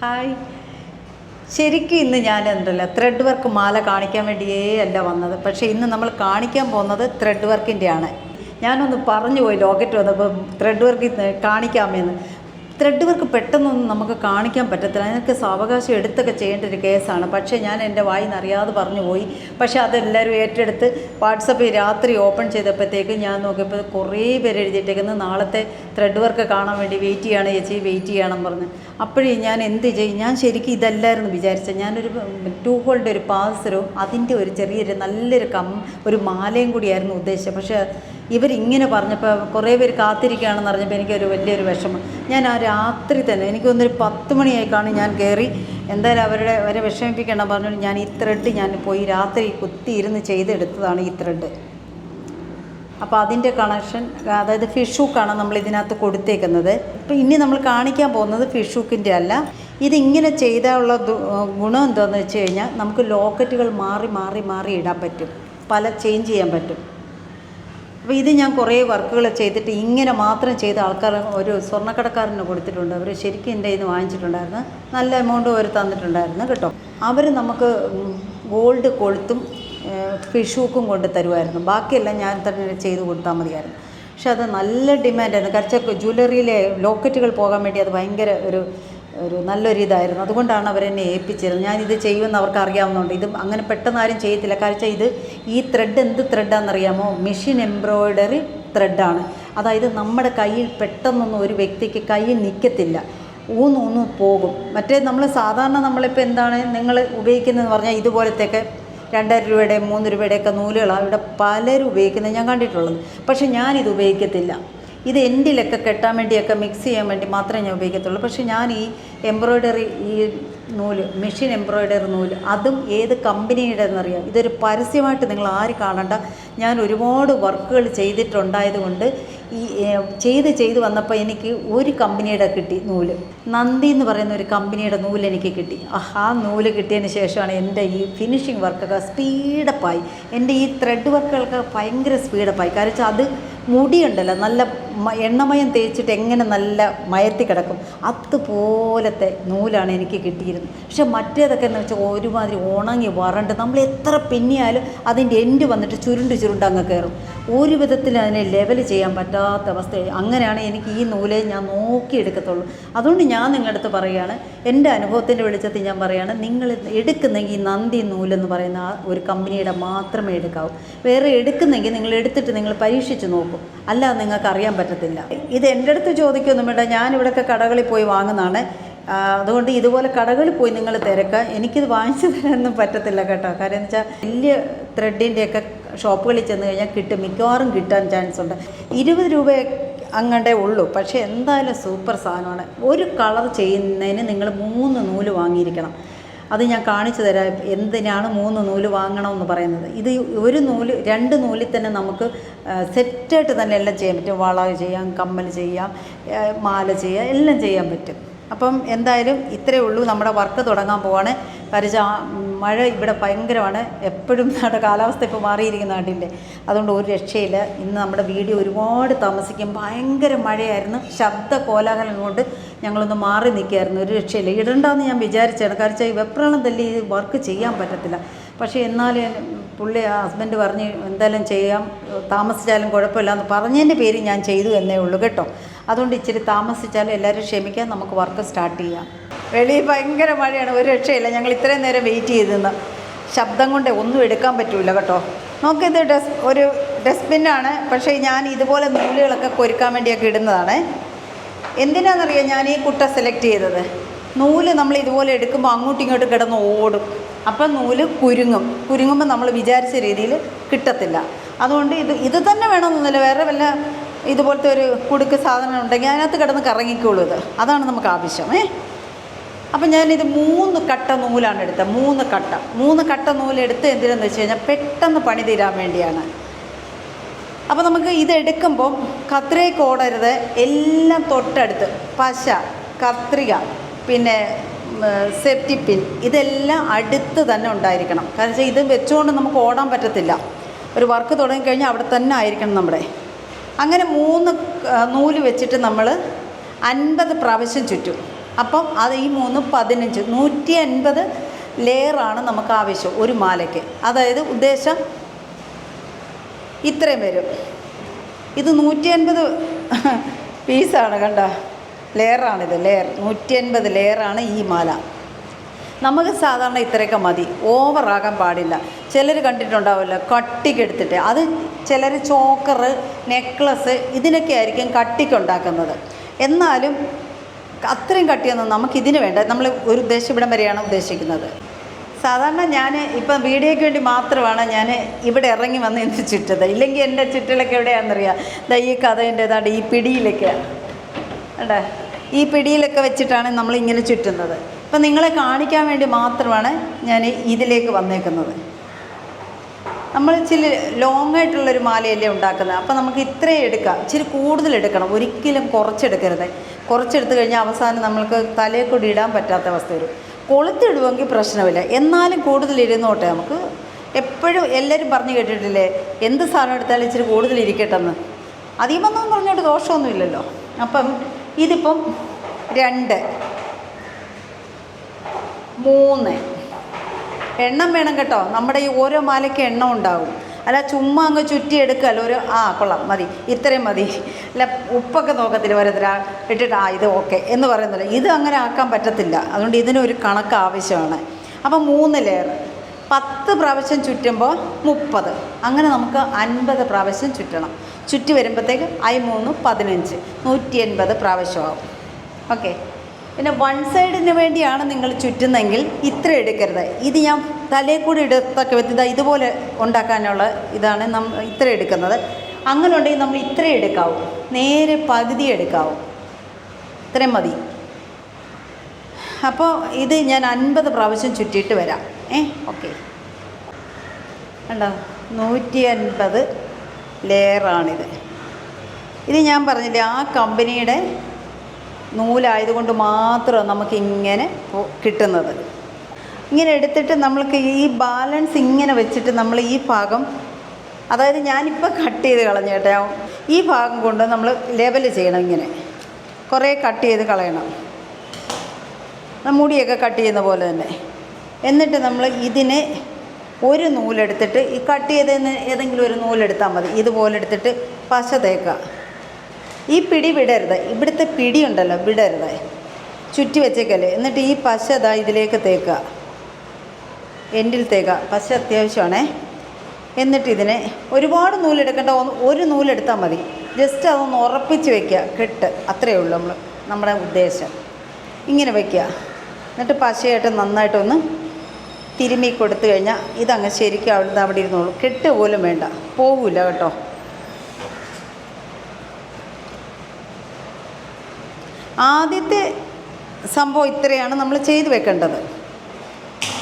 Hi. ശരിക്കും ഇന്ന് ഞാൻ എന്തല്ല ത്രെഡ് വർക്ക് മാല കാണിക്കാൻ വേണ്ടിയേ അല്ല വന്നത്. പക്ഷേ ഇന്ന് നമ്മൾ കാണിക്കാൻ പോകുന്നത് ത്രെഡ് വർക്കിന്റെയാണ് ഞാനൊന്ന് പറഞ്ഞു പോയി ലോക്കറ്റ് വന്നപ്പോൾ ത്രെഡ് വർക്ക് കാണിക്കാമെന്ന്. ത്രെഡ് വർക്ക് പെട്ടെന്നൊന്നും നമുക്ക് കാണിക്കാൻ പറ്റത്തില്ല. അതിനൊക്കെ സാവകാശം എടുത്തൊക്കെ ചെയ്യേണ്ട ഒരു കേസാണ്. പക്ഷേ ഞാൻ എന്റെ നിന്ന് അറിയാതെ പറഞ്ഞു പോയി. പക്ഷേ അതെല്ലാവരും ഏറ്റെടുത്ത് വാട്സപ്പിൽ രാത്രി ഓപ്പൺ ചെയ്തപ്പോഴത്തേക്ക് ഞാൻ നോക്കിയപ്പോൾ കുറേ പേര് എഴുതിയിട്ടേക്കുന്നത് നാളത്തെ ത്രെഡ് വർക്ക് കാണാൻ വേണ്ടി വെയിറ്റ് ചെയ്യണം ചേച്ചി വെയിറ്റ് ചെയ്യണം പറഞ്ഞ്. അപ്പോഴേ ഞാൻ എന്ത് ചെയ്യും ഞാൻ ശരിക്കും ഇതല്ലായിരുന്നു വിചാരിച്ചത്. ഞാനൊരു ടു ഹോളിന്റെ ഒരു പാസറോ അതിന്റെ ഒരു ചെറിയൊരു നല്ലൊരു കം ഒരു മാലയും കൂടിയായിരുന്നു ഉദ്ദേശിച്ചത്. പക്ഷേ ഇവരിങ്ങനെ പറഞ്ഞപ്പോൾ കുറേ പേര് കാത്തിരിക്കുകയാണെന്ന് പറഞ്ഞപ്പോൾ എനിക്കൊരു വലിയൊരു വിഷമം. ഞാൻ ആ രാത്രി തന്നെ എനിക്കൊന്നൊരു പത്ത് മണിയായി കാണും ഞാൻ കയറി എന്തായാലും അവരുടെ അവരെ വിഷമിപ്പിക്കണം പറഞ്ഞു. ഞാൻ ഈ ത്രെഡ് ഞാൻ പോയി രാത്രി കുത്തി ഇരുന്ന് ചെയ്തെടുത്തതാണ് ഈ ത്രെഡ്. അപ്പോൾ അതിന്റെ കണക്ഷൻ അതായത് ഫിഷ് നമ്മൾ ഇതിനകത്ത് കൊടുത്തേക്കുന്നത്. അപ്പോൾ ഇനി നമ്മൾ കാണിക്കാൻ പോകുന്നത് ഫിഷ് അല്ല. ഇതിങ്ങനെ ചെയ്താലുള്ള ഗുണം എന്താണെന്ന് വെച്ച് കഴിഞ്ഞാൽ നമുക്ക് ലോക്കറ്റുകൾ മാറി മാറി മാറി ഇടാൻ പറ്റും. പല ചേഞ്ച് ചെയ്യാൻ പറ്റും. അപ്പോൾ ഇത് ഞാൻ കുറേ വർക്കുകൾ ചെയ്തിട്ട് ഇങ്ങനെ മാത്രം ചെയ്ത ആൾക്കാർ ഒരു സ്വർണക്കടക്കാരന് കൊടുത്തിട്ടുണ്ട്. അവർ ശരിക്കും എന്റെ ഇത് വാങ്ങിച്ചിട്ടുണ്ടായിരുന്നു. നല്ല എമൗണ്ട് അവർ തന്നിട്ടുണ്ടായിരുന്നു കേട്ടോ. അവർ നമുക്ക് ഗോൾഡ് കൊളുത്തും ഫിഷ് ഹൂക്കും കൊണ്ട് തരുമായിരുന്നു. ബാക്കിയെല്ലാം ഞാൻ തന്നെ ചെയ്ത് കൊടുത്താൽ മതിയായിരുന്നു. പക്ഷെ അത് നല്ല ഡിമാൻഡായിരുന്നു കരച്ച ജ്വല്ലറിയിലെ ലോക്കറ്റുകൾ പോകാൻ വേണ്ടി അത് ഭയങ്കര ഒരു ഒരു നല്ലൊരു ഇതായിരുന്നു. അതുകൊണ്ടാണ് അവരെന്നെ ഏൽപ്പിച്ചത് ഞാനിത് ചെയ്യുമെന്ന് അവർക്ക് അറിയാവുന്നതുകൊണ്ട് ഇത് അങ്ങനെ പെട്ടെന്ന് ആരും ചെയ്യത്തില്ല. കാരണം ഇത് ഈ ത്രെഡ് എന്ത് ത്രെഡാണെന്നറിയാമോ മെഷീൻ എംബ്രോയ്ഡറി ത്രെഡാണ് അതായത് നമ്മുടെ കയ്യിൽ പെട്ടെന്നൊന്നും ഒരു വ്യക്തിക്ക് കയ്യിൽ നിൽക്കത്തില്ല ഊന്നൂന്നു പോകും. മറ്റേ നമ്മൾ സാധാരണ നമ്മളിപ്പോൾ എന്താണ് നിങ്ങൾ ഉപയോഗിക്കുന്നതെന്ന് പറഞ്ഞാൽ ഇതുപോലത്തെയൊക്കെ രണ്ടായിരം രൂപയുടെ മൂന്ന് രൂപയുടെയൊക്കെ നൂലുകളാണ് ഇവിടെ പലരും ഉപയോഗിക്കുന്നത്. ഞാൻ കണ്ടിട്ടുള്ളത്. പക്ഷേ ഞാനിത് ഉപയോഗിക്കത്തില്ല. ഇത് എൻഡിലൊക്കെ കെട്ടാൻ വേണ്ടിയൊക്കെ മിക്സ് ചെയ്യാൻ വേണ്ടി മാത്രമേ ഞാൻ ഉപയോഗിക്കത്തുള്ളൂ. പക്ഷേ ഞാൻ ഈ എംബ്രോയ്ഡറി ഈ നൂൽ മെഷീൻ എംബ്രോയ്ഡറി നൂൽ അതും ഏത് കമ്പനിയുടെ എന്നറിയാം ഇതൊരു പരസ്യമായിട്ട് നിങ്ങൾ ആര് കാണണ്ട. ഞാൻ ഒരുപാട് വർക്കുകൾ ചെയ്തിട്ടുണ്ടായതുകൊണ്ട് ഈ ചെയ്ത് ചെയ്ത് വന്നപ്പോൾ എനിക്ക് ഒരു കമ്പനിയുടെ കിട്ടി നൂൽ. നന്ദി എന്ന് പറയുന്ന ഒരു കമ്പനിയുടെ നൂൽ എനിക്ക് കിട്ടി. ആ നൂൽ കിട്ടിയതിന് ശേഷമാണ് എന്റെ ഈ ഫിനിഷിങ് വർക്കൊക്കെ സ്പീഡപ്പായി എന്റെ ഈ ത്രെഡ് വർക്കുകളൊക്കെ ഭയങ്കര സ്പീഡപ്പായി കാരണം അത് മുടിയുണ്ടല്ലോ നല്ല എണ്ണമയം തേച്ചിട്ട് എങ്ങനെ നല്ല മയത്തി കിടക്കും. അതുപോലത്തെ നൂലാണ് എനിക്ക് കിട്ടിയിരുന്നത്. പക്ഷെ മറ്റേതൊക്കെ എന്ന് വെച്ചാൽ ഒരുമാതിരി ഉണങ്ങി വറണ്ട് നമ്മൾ എത്ര പിന്നിയാലും അതിന്റെ എൻഡ് വന്നിട്ട് ചുരുണ്ട് ചുരുണ്ട് അങ്ങ് കയറും. ഒരു വിധത്തിൽ അതിനെ ലെവൽ ചെയ്യാൻ പറ്റാത്ത അവസ്ഥ അങ്ങനെയാണ് എനിക്ക് ഈ നൂലേ ഞാൻ നോക്കിയെടുക്കത്തുള്ളൂ. അതുകൊണ്ട് ഞാൻ നിങ്ങളുടെ അടുത്ത് പറയുകയാണ് എന്റെ അനുഭവത്തിന്റെ വെളിച്ചത്തിൽ ഞാൻ പറയുകയാണ് നിങ്ങൾ എടുക്കുന്നെങ്കിൽ ഈ നന്ദി നൂലെന്ന് പറയുന്ന ആ ഒരു കമ്പനിയുടെ മാത്രമേ എടുക്കാവൂ. വേറെ എടുക്കുന്നെങ്കിൽ നിങ്ങൾ എടുത്തിട്ട് നിങ്ങൾ പരീക്ഷിച്ച് നോക്കും. അല്ലാതെ നിങ്ങൾക്ക് അറിയാൻ പറ്റത്തില്ല. ഇത് എന്റെ അടുത്ത് ചോദിക്കൊന്നും വേണ്ട. ഞാനിവിടെയൊക്കെ കടകളിൽ പോയി വാങ്ങുന്നതാണ്. അതുകൊണ്ട് ഇതുപോലെ കടകളിൽ പോയി നിങ്ങൾ തിരക്കുക. എനിക്കിത് വാങ്ങിച്ചു തരാനൊന്നും പറ്റത്തില്ല കേട്ടോ. കാര്യം എന്ന് വെച്ചാൽ വലിയ ത്രെഡിന്റെയൊക്കെ ഷോപ്പുകളിൽ ചെന്ന് കഴിഞ്ഞാൽ കിട്ടും. മിക്കവാറും കിട്ടാൻ ചാൻസ് ഉണ്ട്. ഇരുപത് രൂപ അങ്ങണ്ടേ ഉള്ളൂ. പക്ഷേ എന്തായാലും സൂപ്പർ സാധനമാണ്. ഒരു കളർ ചെയ്യുന്നതിന് നിങ്ങൾ മൂന്ന് നൂൽ വാങ്ങിയിരിക്കണം. അത് ഞാൻ കാണിച്ചു തരാം. എന്തിനാണ് മൂന്ന് നൂൽ വാങ്ങണമെന്ന് പറയുന്നത്. ഇത് ഒരു നൂൽ രണ്ട് നൂലിൽ തന്നെ നമുക്ക് സെറ്റായിട്ട് തന്നെ എല്ലാം ചെയ്യാൻ പറ്റും. വള ചെയ്യാം കമ്മൽ ചെയ്യാം മാല ചെയ്യാം എല്ലാം ചെയ്യാൻ പറ്റും. അപ്പം എന്തായാലും ഇത്രയേ ഉള്ളൂ. നമ്മുടെ വർക്ക് തുടങ്ങാൻ പോവാണ്. പരിച മഴ ഇവിടെ ഭയങ്കരമാണ്. എപ്പോഴും നമ്മുടെ കാലാവസ്ഥ ഇപ്പോൾ മാറിയിരിക്കുന്ന നാട്ടിന്റെ അതുകൊണ്ട് ഒരു രക്ഷയില്ല. ഇന്ന് നമ്മുടെ വീഡിയോ ഒരുപാട് താമസിക്കും. ഭയങ്കര മഴയായിരുന്നു. ശബ്ദ കോലാഹലം കൊണ്ട് ഞങ്ങളൊന്ന് മാറി നിൽക്കുകയായിരുന്നു. ഒരു രക്ഷയില്ല. ഇടണ്ടെന്ന് ഞാൻ വിചാരിച്ചാണ്. കാരണം വെച്ചാൽ വെപ്രാളം തല്ലി ഇത് വർക്ക് ചെയ്യാൻ പറ്റത്തില്ല. പക്ഷേ എന്നാലും പുള്ളി ഹസ്ബൻഡ് പറഞ്ഞ് എന്തായാലും ചെയ്യാം. താമസിച്ചാലും കുഴപ്പമില്ല എന്ന് പറഞ്ഞതിന്റെ പേര് ഞാൻ ചെയ്തു എന്നേ ഉള്ളൂ. കേട്ടോ? അതുകൊണ്ട് ഇച്ചിരി താമസിച്ചാലും എല്ലാവരും ക്ഷമിക്കാൻ നമുക്ക് വർക്ക് സ്റ്റാർട്ട് ചെയ്യാം. വെളിയിൽ ഭയങ്കര മഴയാണ് ഒരു രക്ഷയില്ല. ഞങ്ങൾ ഇത്രയും നേരം വെയിറ്റ് ചെയ്തിരുന്നു. ശബ്ദം കൊണ്ട് ഒന്നും എടുക്കാൻ പറ്റില്ല കേട്ടോ. നോക്കിയത് ഡസ് ഒരു ഡസ്റ്റ്ബിന്നാണ്. പക്ഷേ ഞാൻ ഇതുപോലെ നൂലുകളൊക്കെ കൊരുക്കാൻ വേണ്ടിയൊക്കെ ഇടുന്നതാണ്. എന്തിനാണെന്നറിയാം ഞാൻ ഈ കുട്ട സെലക്ട് ചെയ്തത്? നൂൽ നമ്മൾ ഇതുപോലെ എടുക്കുമ്പോൾ അങ്ങോട്ടും ഇങ്ങോട്ടും കിടന്ന് ഓടും. അപ്പം നൂൽ കുരുങ്ങും. കുരുങ്ങുമ്പോൾ നമ്മൾ വിചാരിച്ച രീതിയിൽ കിട്ടത്തില്ല. അതുകൊണ്ട് ഇത് ഇത് തന്നെ വേണമെന്നൊന്നുമില്ല. വേറെ വല്ല ഇതുപോലത്തെ ഒരു കുടുക്ക് സാധനം ഉണ്ടെങ്കിൽ അതിനകത്ത് കിടന്ന് കറങ്ങിക്കോളൂ ഇത്. അതാണ് നമുക്ക് ആവശ്യം ഏ? അപ്പം ഞാനിത് മൂന്ന് കട്ട നൂലാണ് എടുത്തത് മൂന്ന് കട്ട. മൂന്ന് കട്ട നൂലെടുത്ത് എന്തിനാന്ന് വെച്ച് കഴിഞ്ഞാൽ പെട്ടെന്ന് പണി തീരാൻ വേണ്ടിയാണ്. അപ്പോൾ നമുക്ക് ഇതെടുക്കുമ്പം കത്രികയ്ക്ക് ഓടരുത് എല്ലാം തൊട്ടടുത്ത് പശ കത്രിക പിന്നെ സെഫ്റ്റി പിൻ ഇതെല്ലാം അടുത്ത് തന്നെ ഉണ്ടായിരിക്കണം. കാരണം വെച്ചാൽ ഇത് വെച്ചുകൊണ്ട് നമുക്ക് ഓടാൻ പറ്റത്തില്ല. ഒരു വർക്ക് തുടങ്ങിക്കഴിഞ്ഞാൽ അവിടെ തന്നെ ആയിരിക്കണം നമ്മുടെ അങ്ങനെ മൂന്ന് നൂൽ വെച്ചിട്ട് നമ്മൾ അൻപത് പ്രാവശ്യം ചുറ്റും. അപ്പം അത് ഈ മൂന്ന് പതിനഞ്ച് നൂറ്റി അൻപത് ലെയറാണ് നമുക്ക് ആവശ്യം ഒരു മാലയ്ക്ക്. അതായത് ഉദ്ദേശം ഇത്രയും വരും. ഇത് നൂറ്റി അൻപത് പീസാണ് കണ്ട. ലെയറാണിത് ലെയർ. നൂറ്റി അൻപത് ലെയറാണ് ഈ മാല. നമുക്ക് സാധാരണ ഇത്രയൊക്കെ മതി. ഓവറാകാൻ പാടില്ല. ചിലർ കണ്ടിട്ടുണ്ടാവില്ല കട്ടിക്കെടുത്തിട്ട്. അത് ചിലർ ചോക്കറ് നെക്ലസ് ഇതിനൊക്കെ ആയിരിക്കും കട്ടിക്കുണ്ടാക്കുന്നത്. എന്നാലും അത്രയും കട്ടിയൊന്നും നമുക്കിതിന് വേണ്ട. നമ്മൾ ഒരു ഉദ്ദേശം ഇവിടം വരെയാണ് ഉദ്ദേശിക്കുന്നത്. സാധാരണ ഞാൻ ഇപ്പം വീഡിയോയ്ക്ക് വേണ്ടി മാത്രമാണ് ഞാൻ ഇവിടെ ഇറങ്ങി വന്ന് എന്ത് ചുറ്റത്? ഇല്ലെങ്കിൽ എന്റെ ചുറ്റലൊക്കെ എവിടെയാണെന്നറിയാം. ദാ ഈ കഥേന്റെതാണ്ട് ഈ പിടിയിലൊക്കെ. അല്ലേ ഈ പിടിയിലൊക്കെ വെച്ചിട്ടാണ് നമ്മൾ ഇങ്ങനെ ചുറ്റുന്നത്. അപ്പം നിങ്ങളെ കാണിക്കാൻ വേണ്ടി മാത്രമാണ് ഞാൻ ഇതിലേക്ക് വന്നേക്കുന്നത്. നമ്മൾ ഇച്ചിരി ലോങ് ആയിട്ടുള്ളൊരു മാലയല്ലേ ഉണ്ടാക്കുന്നത്. അപ്പം നമുക്ക് ഇത്രയും എടുക്കാം. ഇച്ചിരി കൂടുതൽ എടുക്കണം. ഒരിക്കലും കുറച്ചെടുക്കരുത്. കുറച്ചെടുത്ത് കഴിഞ്ഞാൽ അവസാനം നമ്മൾക്ക് തലയിൽ കൂടി ഇടാൻ പറ്റാത്ത അവസ്ഥ വരും. കൊളുത്തിടുമെങ്കിൽ പ്രശ്നമില്ല. എന്നാലും കൂടുതൽ ഇരുന്നോട്ടെ നമുക്ക്. എപ്പോഴും എല്ലാവരും പറഞ്ഞു കേട്ടിട്ടില്ലേ? എന്ത് സാധനം എടുത്താലും ഇച്ചിരി കൂടുതൽ ഇരിക്കട്ടെന്ന്. അധികമൊന്നും പറഞ്ഞോട്ട് ദോഷമൊന്നുമില്ലല്ലോ. അപ്പം ഇതിപ്പം രണ്ട്. മൂന്ന്. എണ്ണം വേണം കേട്ടോ. നമ്മുടെ ഈ ഓരോ മാലയ്ക്ക് എണ്ണം ഉണ്ടാവും. അല്ല ചുമ്മാ അങ്ങ് ചുറ്റി എടുക്കല്ല ഒരു ആ കൊള്ളാം. മതി. ഇത്രയും മതി. അല്ല ഉപ്പൊക്കെ നോക്കത്തില്ല ഓരോരുത്തരാ. ഇട്ടിട്ട് ആ ഇത് ഓക്കെ എന്ന് പറയുന്നില്ല. ഇത് അങ്ങനെ ആക്കാൻ പറ്റത്തില്ല. അതുകൊണ്ട് ഇതിനൊരു കണക്ക് ആവശ്യമാണ്. അപ്പം മൂന്ന് ലെയർ പത്ത് പ്രാവശ്യം ചുറ്റുമ്പോൾ മുപ്പത്. അങ്ങനെ നമുക്ക് അൻപത് പ്രാവശ്യം ചുറ്റണം. ചുറ്റി വരുമ്പോഴത്തേക്ക് ഐ മൂന്ന് പതിനഞ്ച്. നൂറ്റി എൺപത് പ്രാവശ്യമാവും ഓക്കെ. പിന്നെ വൺ സൈഡിന് വേണ്ടിയാണ് നിങ്ങൾ ചുറ്റുന്നെങ്കിൽ ഇത്ര എടുക്കരുത്. ഇത് ഞാൻ തലയിൽ കൂടി എടുത്തൊക്കെ വെച്ച് ഇതാ ഇതുപോലെ ഉണ്ടാക്കാനുള്ള ഇതാണ് നമ്മൾ ഇത്ര എടുക്കുന്നത്. അങ്ങനെ ഉണ്ടെങ്കിൽ നമ്മൾ ഇത്ര എടുക്കാവും. നേരെ പകുതി എടുക്കാവും. ഇത്രയും മതി. അപ്പോൾ ഇത് ഞാൻ അൻപത് പ്രാവശ്യം ചുറ്റിയിട്ട് വരാം. ഏ? ഓക്കെ. കണ്ടോ? നൂറ്റി അൻപത് ലെയറാണിത് ഇത് ഞാൻ പറഞ്ഞില്ലേ ആ കമ്പനിയുടെ നൂലായതുകൊണ്ട് മാത്രം നമുക്കിങ്ങനെ കിട്ടുന്നത്. ഇങ്ങനെ എടുത്തിട്ട് നമ്മൾക്ക് ഈ ബാലൻസ് ഇങ്ങനെ വെച്ചിട്ട് നമ്മൾ ഈ ഭാഗം അതായത് ഞാനിപ്പോൾ കട്ട് ചെയ്ത് കളഞ്ഞു കേട്ടോ. ഈ ഭാഗം കൊണ്ട് നമ്മൾ ലെവൽ ചെയ്യണം ഇങ്ങനെ. കുറേ കട്ട് ചെയ്ത് കളയണം. മുടിയൊക്കെ കട്ട് ചെയ്യുന്ന പോലെ തന്നെ. എന്നിട്ട് നമ്മൾ ഇതിനെ ഒരു നൂലെടുത്തിട്ട് ഈ കട്ട് ചെയ്തതിന് ഏതെങ്കിലും ഒരു നൂലെടുത്താൽ മതി. ഇതുപോലെ എടുത്തിട്ട് പശ തേക്കുക. ഈ പിടി വിടരുത്. ഇവിടുത്തെ പിടി ഉണ്ടല്ലോ വിടരുത്. ചുറ്റി വെച്ചേക്കല്ലേ. എന്നിട്ട് ഈ പശ അതാ ഇതിലേക്ക് തേക്കുക. എൻഡിൽ തേക്കുക. പശ അത്യാവശ്യമാണേ. എന്നിട്ട് ഇതിനെ ഒരുപാട് നൂലെടുക്കേണ്ട ഒരു നൂലെടുത്താൽ മതി. ജസ്റ്റ് അതൊന്ന് ഉറപ്പിച്ച് വെക്കുക. കെട്ട്. അത്രയേ ഉള്ളൂ നമ്മൾ നമ്മുടെ ഉദ്ദേശം. ഇങ്ങനെ വയ്ക്കുക എന്നിട്ട് പശയായിട്ട് നന്നായിട്ടൊന്ന് തിരുമ്മി കൊടുത്തു കഴിഞ്ഞാൽ ഇതങ്ങ് ശരിക്കും അവിടുന്ന് അവിടെ ഇരുന്നോളൂ. കെട്ട് പോലും വേണ്ട. പോകില്ല കേട്ടോ. ആദ്യത്തെ സംഭവം ഇത്രയാണ് നമ്മൾ ചെയ്തു വെക്കേണ്ടത്.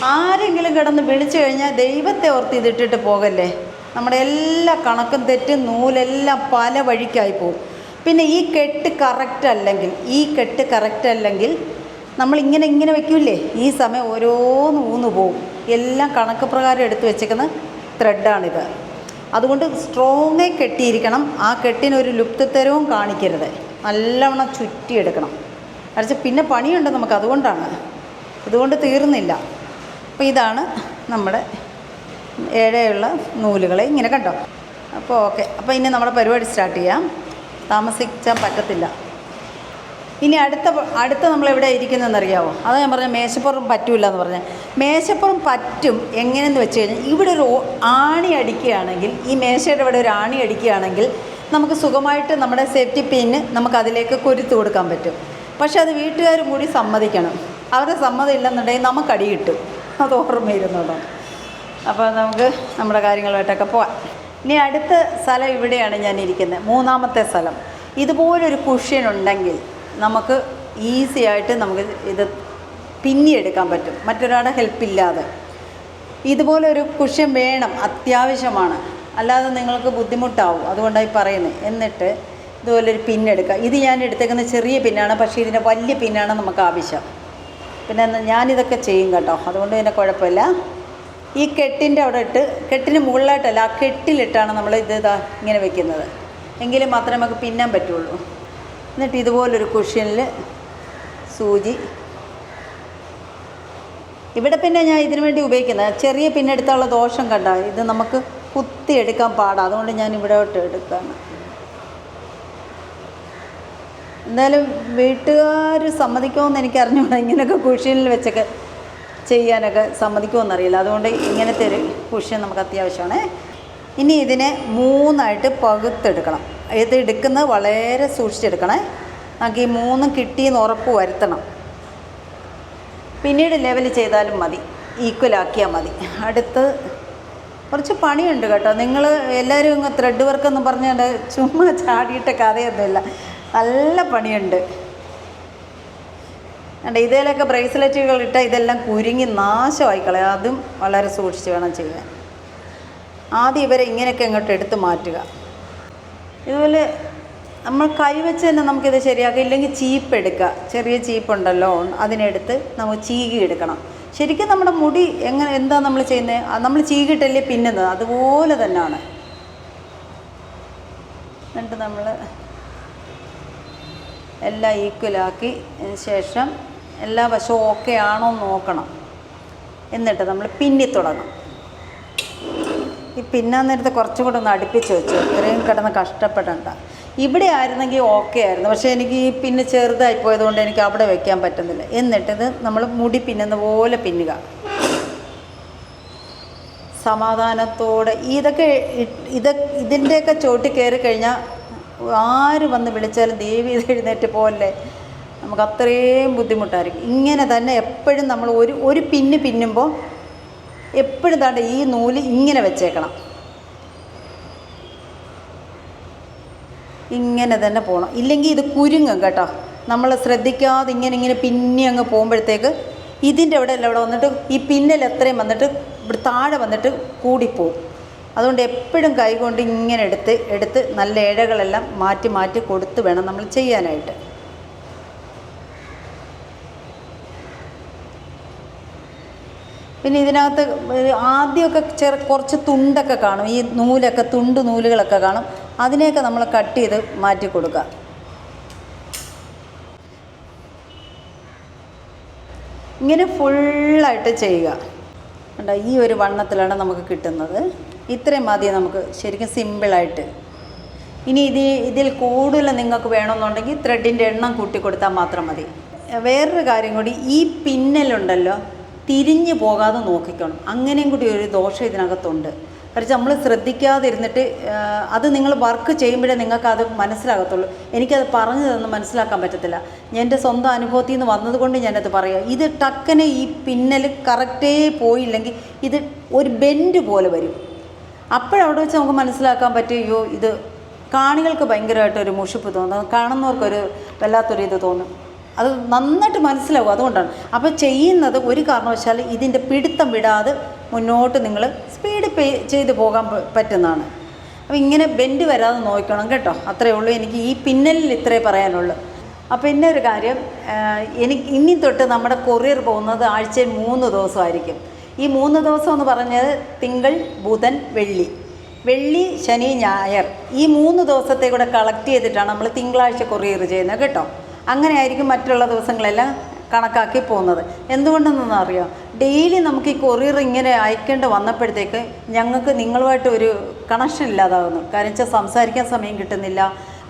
ആരെങ്കിലും കിടന്ന് വിളിച്ചു കഴിഞ്ഞാൽ ദൈവത്തെ ഓർത്ത് ഇതിട്ടിട്ട് പോകല്ലേ? നമ്മുടെ എല്ലാ കണക്കും തെറ്റും നൂലെല്ലാം പല വഴിക്കായി പോകും. പിന്നെ ഈ കെട്ട് കറക്റ്റ് അല്ലെങ്കിൽ ഈ കെട്ട് കറക്റ്റ് അല്ലെങ്കിൽ നമ്മൾ ഇങ്ങനെ ഇങ്ങനെ വെക്കൂലേ ഈ സമയം ഓരോന്ന് ഊന്ന് പോകും എല്ലാം കണക്ക് പ്രകാരം എടുത്തു വെച്ചേക്കുന്ന ത്രെഡാണിത് അതുകൊണ്ട് സ്ട്രോങ്ങായി കെട്ടിയിരിക്കണം. ആ കെട്ടിനൊരു ലുപ്തത്തരവും കാണിക്കരുത്. നല്ലവണ്ണം ചുറ്റിയെടുക്കണം. അരച്ച് പിന്നെ പണിയുണ്ട് നമുക്ക് അതുകൊണ്ടാണ്. ഇതുകൊണ്ട് തീർന്നില്ല. അപ്പോൾ ഇതാണ് നമ്മുടെ ഏഴെയുള്ള നൂലുകളെ ഇങ്ങനെ കണ്ടോ? അപ്പോൾ ഓക്കെ. അപ്പോൾ ഇനി നമ്മുടെ പരിപാടി സ്റ്റാർട്ട് ചെയ്യാം. താമസിച്ചാൽ പറ്റത്തില്ല. ഇനി അടുത്ത അടുത്ത നമ്മൾ എവിടെ ഇരിക്കുന്നതെന്ന് അറിയാവോ? അതാ ഞാൻ പറഞ്ഞ മേശപ്പുറം പറ്റൂല എന്ന് പറഞ്ഞാൽ മേശപ്പുറം പറ്റും എങ്ങനെയെന്ന് വെച്ച് കഴിഞ്ഞാൽ ഇവിടെ ഒരു ആണി അടിക്കുകയാണെങ്കിൽ ഈ മേശയുടെ ഇവിടെ ഒരു ആണി അടിക്കുകയാണെങ്കിൽ നമുക്ക് സുഖമായിട്ട് നമ്മുടെ സേഫ്റ്റി പിന്ന് നമുക്ക് അതിലേക്ക് കുരുത്ത് കൊടുക്കാൻ പറ്റും. പക്ഷെ അത് വീട്ടുകാരും കൂടി സമ്മതിക്കണം. അവരുടെ സമ്മതം ഇല്ലെന്നുണ്ടെങ്കിൽ നമുക്ക് അടി കിട്ടും. അത് ഓർമ്മയിരുന്നോട്ടോ അപ്പോൾ നമുക്ക് നമ്മുടെ കാര്യങ്ങളുമായിട്ടൊക്കെ പോവാം. ഇനി അടുത്ത സ്ഥലം ഇവിടെയാണ് ഞാൻ ഇരിക്കുന്നത്. മൂന്നാമത്തെ സ്ഥലം. ഇതുപോലൊരു കുഷ്യൻ ഉണ്ടെങ്കിൽ നമുക്ക് ഈസി ആയിട്ട് നമുക്ക് ഇത് പിന്നിയെടുക്കാൻ പറ്റും. മറ്റൊരാളുടെ ഹെൽപ്പില്ലാതെ ഇതുപോലൊരു കുഷ്യൻ വേണം അത്യാവശ്യമാണ്. അല്ലാതെ നിങ്ങൾക്ക് ബുദ്ധിമുട്ടാവും. അതുകൊണ്ടായി പറയുന്നത് എന്നിട്ട് ഇതുപോലെ ഒരു പിന്നെടുക്കുക ഇത് ഞാൻ എടുത്തേക്കുന്ന ചെറിയ പിന്നാണ് പക്ഷേ ഇതിന്റെ വലിയ പിന്നാണ് നമുക്ക് ആവശ്യം. പിന്നെ ഞാനിതൊക്കെ ചെയ്യും കേട്ടോ. അതുകൊണ്ട് പിന്നെ കുഴപ്പമില്ല. ഈ കെട്ടിന്റെ അവിടെ ഇട്ട് കെട്ടിന് മുകളിലായിട്ടല്ല ആ കെട്ടിലിട്ടാണ് നമ്മൾ ഇത് ഇതാ ഇങ്ങനെ വെക്കുന്നത്. എങ്കിലും മാത്രമേ നമുക്ക് പിന്നാൻ പറ്റുള്ളൂ. എന്നിട്ട് ഇതുപോലൊരു കുഷ്യനിൽ സൂചി. ഇവിടെ പിന്നെ ഞാൻ ഇതിനു വേണ്ടി ഉപയോഗിക്കുന്നത് ചെറിയ പിന്നെടുത്തുള്ള ദോഷം കണ്ട ഇത് നമുക്ക് കുത്തിയെടുക്കാൻ പാടാം. അതുകൊണ്ട് ഞാൻ ഇവിടോട്ട് എടുക്കുകയാണ് എന്തായാലും വീട്ടുകാർ സമ്മതിക്കുമെന്ന് എനിക്ക് അറിഞ്ഞുകൂടാ ഇങ്ങനെയൊക്കെ കുഷ്യനിൽ വെച്ചൊക്കെ ചെയ്യാനൊക്കെ സമ്മതിക്കുമെന്നറിയില്ല. അതുകൊണ്ട് ഇങ്ങനത്തെ ഒരു കുഷ്യൻ നമുക്ക് അത്യാവശ്യമാണ്. ഇനി ഇതിനെ മൂന്നായിട്ട് പകുത്തെടുക്കണം. ഇത് എടുക്കുന്നത് വളരെ സൂക്ഷിച്ചെടുക്കണേ. നമുക്ക് ഈ മൂന്നും കിട്ടിയെന്ന് ഉറപ്പ് വരുത്തണം. പിന്നീട് ലെവൽ ചെയ്താലും മതി. ഈക്വലാക്കിയാൽ മതി. അടുത്ത് കുറച്ച് പണിയുണ്ട് കേട്ടോ. നിങ്ങൾ എല്ലാവരും ഇങ്ങ് ത്രെഡ് വർക്ക് എന്ന് പറഞ്ഞാൽ ചുമ്മാ ചാടിയിട്ട കഥയൊന്നുമില്ല. നല്ല പണിയുണ്ട്. അണ്ട് ഇതിലൊക്കെ ബ്രേസ്ലെറ്റുകൾ ഇട്ടാൽ ഇതെല്ലാം കുരുങ്ങി നാശമായി കളയാം. അതും വളരെ സൂക്ഷിച്ച് വേണം ചെയ്യാൻ. ആദ്യം ഇവരെ ഇങ്ങനെയൊക്കെ ഇങ്ങോട്ട് എടുത്ത് മാറ്റുക. ഇതുപോലെ നമ്മൾ കൈവച്ച് തന്നെ നമുക്കിത് ശരിയാക്കാം. ഇല്ലെങ്കിൽ ചീപ്പ് എടുക്കുക. ചെറിയ ചീപ്പുണ്ടല്ലോ അതിനെടുത്ത് നമുക്ക് ചീകി എടുക്കണം. ശരിക്കും നമ്മുടെ മുടി എങ്ങനെ എന്താ നമ്മൾ ചെയ്യുന്നത്? നമ്മൾ ചീകിട്ടല്ലേ പിന്നുന്നത്? അതുപോലെ തന്നെയാണ്. എന്നിട്ട് നമ്മൾ എല്ലാം ഈക്വലാക്കി ശേഷം എല്ലാ വശവും ഓക്കെ ആണോ എന്ന് നോക്കണം. എന്നിട്ട് നമ്മൾ പിന്നി തുടങ്ങും ഈ പിന്നാൻ നേരത്തെ കുറച്ചും കൂടെ ഒന്ന് അടുപ്പിച്ച് വെച്ചു. ഇത്രയും കിടന്ന് കഷ്ടപ്പെടണ്ട. ഇവിടെ ആയിരുന്നെങ്കിൽ ഓക്കെ ആയിരുന്നു. പക്ഷേ എനിക്ക് പിന്നെ ചെറുതായി പോയതുകൊണ്ട് എനിക്ക് അവിടെ വെക്കാൻ പറ്റുന്നില്ല. എന്നിട്ടിത് നമ്മൾ മുടി പിന്നുന്ന പോലെ പിന്നുക. സമാധാനത്തോടെ ഇതൊക്കെ ഇത് ഇതിന്റെയൊക്കെ ചോട്ടി കയറി കഴിഞ്ഞാൽ ആര് വന്ന് വിളിച്ചാലും ദേവി എഴുന്നേറ്റ് പോലെ നമുക്ക് അത്രയും ബുദ്ധിമുട്ടായിരിക്കും. ഇങ്ങനെ തന്നെ എപ്പോഴും നമ്മൾ ഒരു ഒരു പിന്ന് പിന്നുമ്പോൾ എപ്പോഴും താണ്ട് ഈ നൂൽ ഇങ്ങനെ വെച്ചേക്കണം. ഇങ്ങനെ തന്നെ പോകണം ഇല്ലെങ്കിൽ ഇത് കുരുങ്ങും കേട്ടോ. നമ്മൾ ശ്രദ്ധിക്കാതെ ഇങ്ങനെ ഇങ്ങനെ പിന്നെ അങ്ങ് പോകുമ്പോഴത്തേക്ക് ഇതിന്റെ അവിടെ എല്ലാം അവിടെ വന്നിട്ട് ഈ പിന്നിൽ എത്രയും വന്നിട്ട് ഇവിടെ താഴെ വന്നിട്ട് കൂടിപ്പോവും. അതുകൊണ്ട് എപ്പോഴും കൈകൊണ്ട് ഇങ്ങനെ എടുത്ത് എടുത്ത് നല്ല ഇഴകളെല്ലാം മാറ്റി മാറ്റി കൊടുത്ത് വേണം നമ്മൾ ചെയ്യാനായിട്ട്. പിന്നെ ഇതിനകത്ത് ആദ്യമൊക്കെ ചെറു കുറച്ച് തുണ്ടൊക്കെ കാണും. ഈ നൂലൊക്കെ തുണ്ട് നൂലുകളൊക്കെ കാണും. അതിനെയൊക്കെ നമ്മൾ കട്ട് ചെയ്ത് മാറ്റി കൊടുക്കുക. ഇങ്ങനെ ഫുള്ളായിട്ട് ചെയ്യുക. കണ്ടോ ഈ ഒരു വണ്ണത്തിലാണ് നമുക്ക് കിട്ടുന്നത്. ഇത്രയും മതി നമുക്ക് ശരിക്കും സിമ്പിളായിട്ട്. ഇനി ഇത് ഇതിൽ കൂടുതൽ നിങ്ങൾക്ക് വേണമെന്നുണ്ടെങ്കിൽ ത്രെഡിന്റെ എണ്ണം കൂട്ടി കൊടുത്താൽ മാത്രം മതി. വേറൊരു കാര്യം കൂടി ഈ പിന്നലുണ്ടല്ലോ തിരിഞ്ഞു പോകാതെ നോക്കിക്കണം. അങ്ങനെയും കൂടി ഒരു ദോഷം ഇതിനകത്തുണ്ട്. കാരണം നമ്മൾ ശ്രദ്ധിക്കാതെ ഇരുന്നിട്ട് അത് നിങ്ങൾ വർക്ക് ചെയ്യുമ്പോഴേ നിങ്ങൾക്ക് അത് മനസ്സിലാകത്തുള്ളൂ. എനിക്കത് പറഞ്ഞു തന്ന് മനസ്സിലാക്കാൻ പറ്റത്തില്ല. ഞാൻ എന്റെ സ്വന്തം അനുഭവത്തിൽ നിന്ന് വന്നതുകൊണ്ട് ഞാനത് പറയാം. ഇത് ടക്കനെ ഈ പിന്നൽ കറക്റ്റേ പോയില്ലെങ്കിൽ ഇത് ഒരു ബെൻഡ് പോലെ വരും. അപ്പോഴവിടെ വെച്ച് നമുക്ക് മനസ്സിലാക്കാൻ പറ്റുമോ ഇത് കാണികൾക്ക് ഭയങ്കരമായിട്ടൊരു മുഷിപ്പ് തോന്നും കാണുന്നവർക്കൊരു വല്ലാത്തൊരു ഇത് തോന്നും. അത് നന്നായിട്ട് മനസ്സിലാവും. അതുകൊണ്ടാണ്. അപ്പോൾ ചെയ്യുന്നത് ഒരു കാരണവശാൽ ഇതിന്റെ പിടുത്തം വിടാതെ മുന്നോട്ട് നിങ്ങൾ സ്പീഡ് പേ ചെയ്ത് പോകാൻ പറ്റുന്നതാണ്. അപ്പോൾ ഇങ്ങനെ ബെൻഡ് വരാതെ നോക്കണം കേട്ടോ. അത്രയേ ഉള്ളൂ. എനിക്ക് ഈ പിന്നലിൽ ഇത്രേ പറയാനുള്ളൂ. അപ്പോൾ പിന്നെ ഒരു കാര്യം എനിക്ക് ഇനി തൊട്ട് നമ്മുടെ കൊറിയർ പോകുന്നത് ആഴ്ചയിൽ മൂന്ന് ദിവസമായിരിക്കും. ഈ മൂന്ന് ദിവസം എന്ന് പറഞ്ഞത് തിങ്കൾ ബുധൻ വെള്ളി. വെള്ളി ശനി ഞായർ. ഈ മൂന്ന് ദിവസത്തെ കൂടെ കളക്ട് ചെയ്തിട്ടാണ് നമ്മൾ തിങ്കളാഴ്ച കൊറിയർ ചെയ്യുന്നത് കേട്ടോ. അങ്ങനെ ആയിരിക്കും മറ്റുള്ള ദിവസങ്ങളെല്ലാം കണക്കാക്കി പോകുന്നത്. എന്തുകൊണ്ടെന്നൊന്നും അറിയാം? ഡെയിലി നമുക്ക് ഈ കൊറിയർ ഇങ്ങനെ അയക്കേണ്ടി വന്നപ്പോഴത്തേക്ക് ഞങ്ങൾക്ക് നിങ്ങളുമായിട്ട് ഒരു കണക്ഷൻ ഇല്ലാതാകുന്നു കാരണം വെച്ചാൽ സംസാരിക്കാൻ സമയം കിട്ടുന്നില്ല.